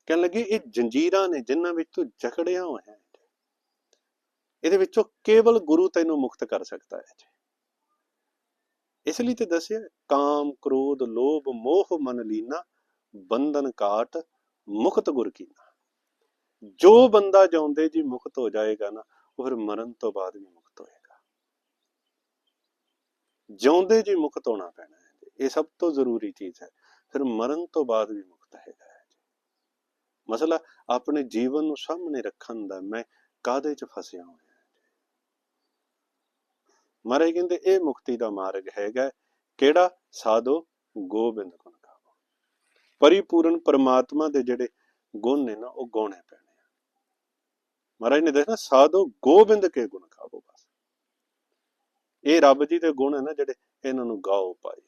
ਕਹਿਣ ਲੱਗੇ, ਇਹ ਜੰਜੀਰਾਂ ਨੇ ਜਿਨ੍ਹਾਂ ਵਿੱਚ ਤੂੰ ਜਕੜਿਆ ਹੋਇਆ ਹੈ ਇਹਦੇ ਵਿੱਚੋਂ ਕੇਵਲ ਗੁਰੂ ਤੈਨੂੰ ਮੁਕਤ ਕਰ ਸਕਦਾ ਹੈ ਜੀ। ਇਸ ਲਈ ਤੇ ਦੱਸਿਆ, ਕਾਮ, ਕ੍ਰੋਧ, ਲੋਭ, ਮੋਹ, ਮਨ ਲੀਨਾ, ਬੰਧਨ ਕਾਟ, ਮੁਕਤ ਗੁਰ ਕੀਨਾ। ਜੋ ਬੰਦਾ ਜਾਉਂਦੇ ਜੀ ਮੁਕਤ ਹੋ ਜਾਏਗਾ ਨਾ, ਉਹ ਫਿਰ ਮਰਨ ਤੋਂ ਬਾਅਦ ਵੀ ਮੁਕਤ ਹੋਏਗਾ। ਜਿਉਂਦੇ ਜੀ ਮੁਕਤ ਹੋਣਾ ਪੈਣਾ ਹੈ ਇਹ ਸਭ ਤੋਂ ਜ਼ਰੂਰੀ ਚੀਜ਼ ਹੈ। ਫਿਰ ਮਰਨ ਤੋਂ ਬਾਅਦ ਵੀ ਮੁਕਤ ਹੈਗਾ। ਮਸਲਾ ਆਪਣੇ ਜੀਵਨ ਨੂੰ ਸਾਹਮਣੇ ਰੱਖਣ ਦਾ ਮੈਂ ਕਾਦੇ ਚ ਫਸਿਆ ਹੋਇਆ ਮਹਾਰਾਜ ਕਹਿੰਦੇ, ਇਹ ਮੁਕਤੀ ਦਾ ਮਾਰਗ ਹੈਗਾ। ਕਿਹੜਾ? ਸਾਧੋ ਗੋਬਿੰਦ ਗੁਣ ਗਾਵੋ ਪਰਿਪੂਰਨ ਪਰਮਾਤਮਾ ਦੇ ਜਿਹੜੇ ਗੁਣ ਨੇ ਨਾ, ਉਹ ਗਾਉਣੇ ਪੈਣੇ ਆ। ਮਹਾਰਾਜ ਨੇ ਦੇਖਣਾ, ਸਾਧੋ ਗੋਬਿੰਦ ਕੇ ਗੁਣ ਗਾਵੋ ਬਸ। ਇਹ ਰੱਬ ਜੀ ਦੇ ਗੁਣ ਹੈ ਨਾ, ਜਿਹੜੇ ਇਹਨਾਂ ਨੂੰ ਗਾਓ ਪਾਈ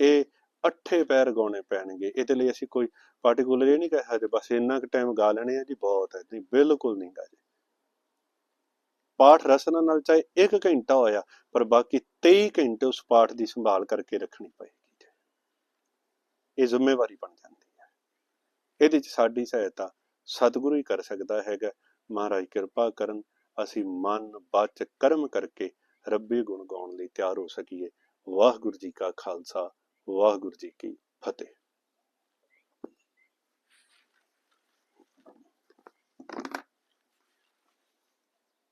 ਇਹ ਅੱਠੇ ਪੈਰ ਗਾਉਣੇ ਪੈਣਗੇ। ਇਹਦੇ ਲਈ ਅਸੀਂ ਕੋਈ ਪਾਰਟਿਕੂਲਰ ਇਹ ਨਹੀਂ ਕਹਿ ਸਕਦੇ, ਬਸ ਇੰਨਾ ਕੁ ਟਾਈਮ ਗਾ ਲੈਣੇ ਆ ਜੀ, ਬਹੁਤ ਹੈ ਨਹੀਂ ਬਿਲਕੁਲ ਨਹੀਂ ਗਾ ਜੀ। ਪਾਠ ਰਸਨਾ ਨਾਲ ਚਾਹੇ 1 ਘੰਟਾ ਹੋਇਆ, ਪਰ ਬਾਕੀ 23 ਘੰਟੇ ਉਸ ਪਾਠ ਦੀ ਸੰਭਾਲ ਕਰਕੇ ਰੱਖਣੀ ਪਏਗੀ ਇਹ ਜ਼ਿੰਮੇਵਾਰੀ ਬਣ ਜਾਂਦੀ ਹੈ। ਇਹਦੇ ਚ ਸਾਡੀ ਸਹਾਇਤਾ ਸਤਿਗੁਰੂ ਹੀ ਕਰ ਸਕਦਾ ਹੈਗਾ। ਮਹਾਰਾਜ ਕਿਰਪਾ ਕਰਨ, ਅਸੀਂ ਮਨ ਬਚ ਕਰਮ ਕਰਕੇ ਰੱਬੀ ਗੁਣ ਗਾਉਣ ਲਈ ਤਿਆਰ ਹੋ ਸਕੀਏ। ਵਾਹਿਗੁਰੂ ਜੀ ਕਾ ਖਾਲਸਾ ਵਾਹਿਗੁਰੂ ਜੀ ਕੀ ਫਤਿਹ।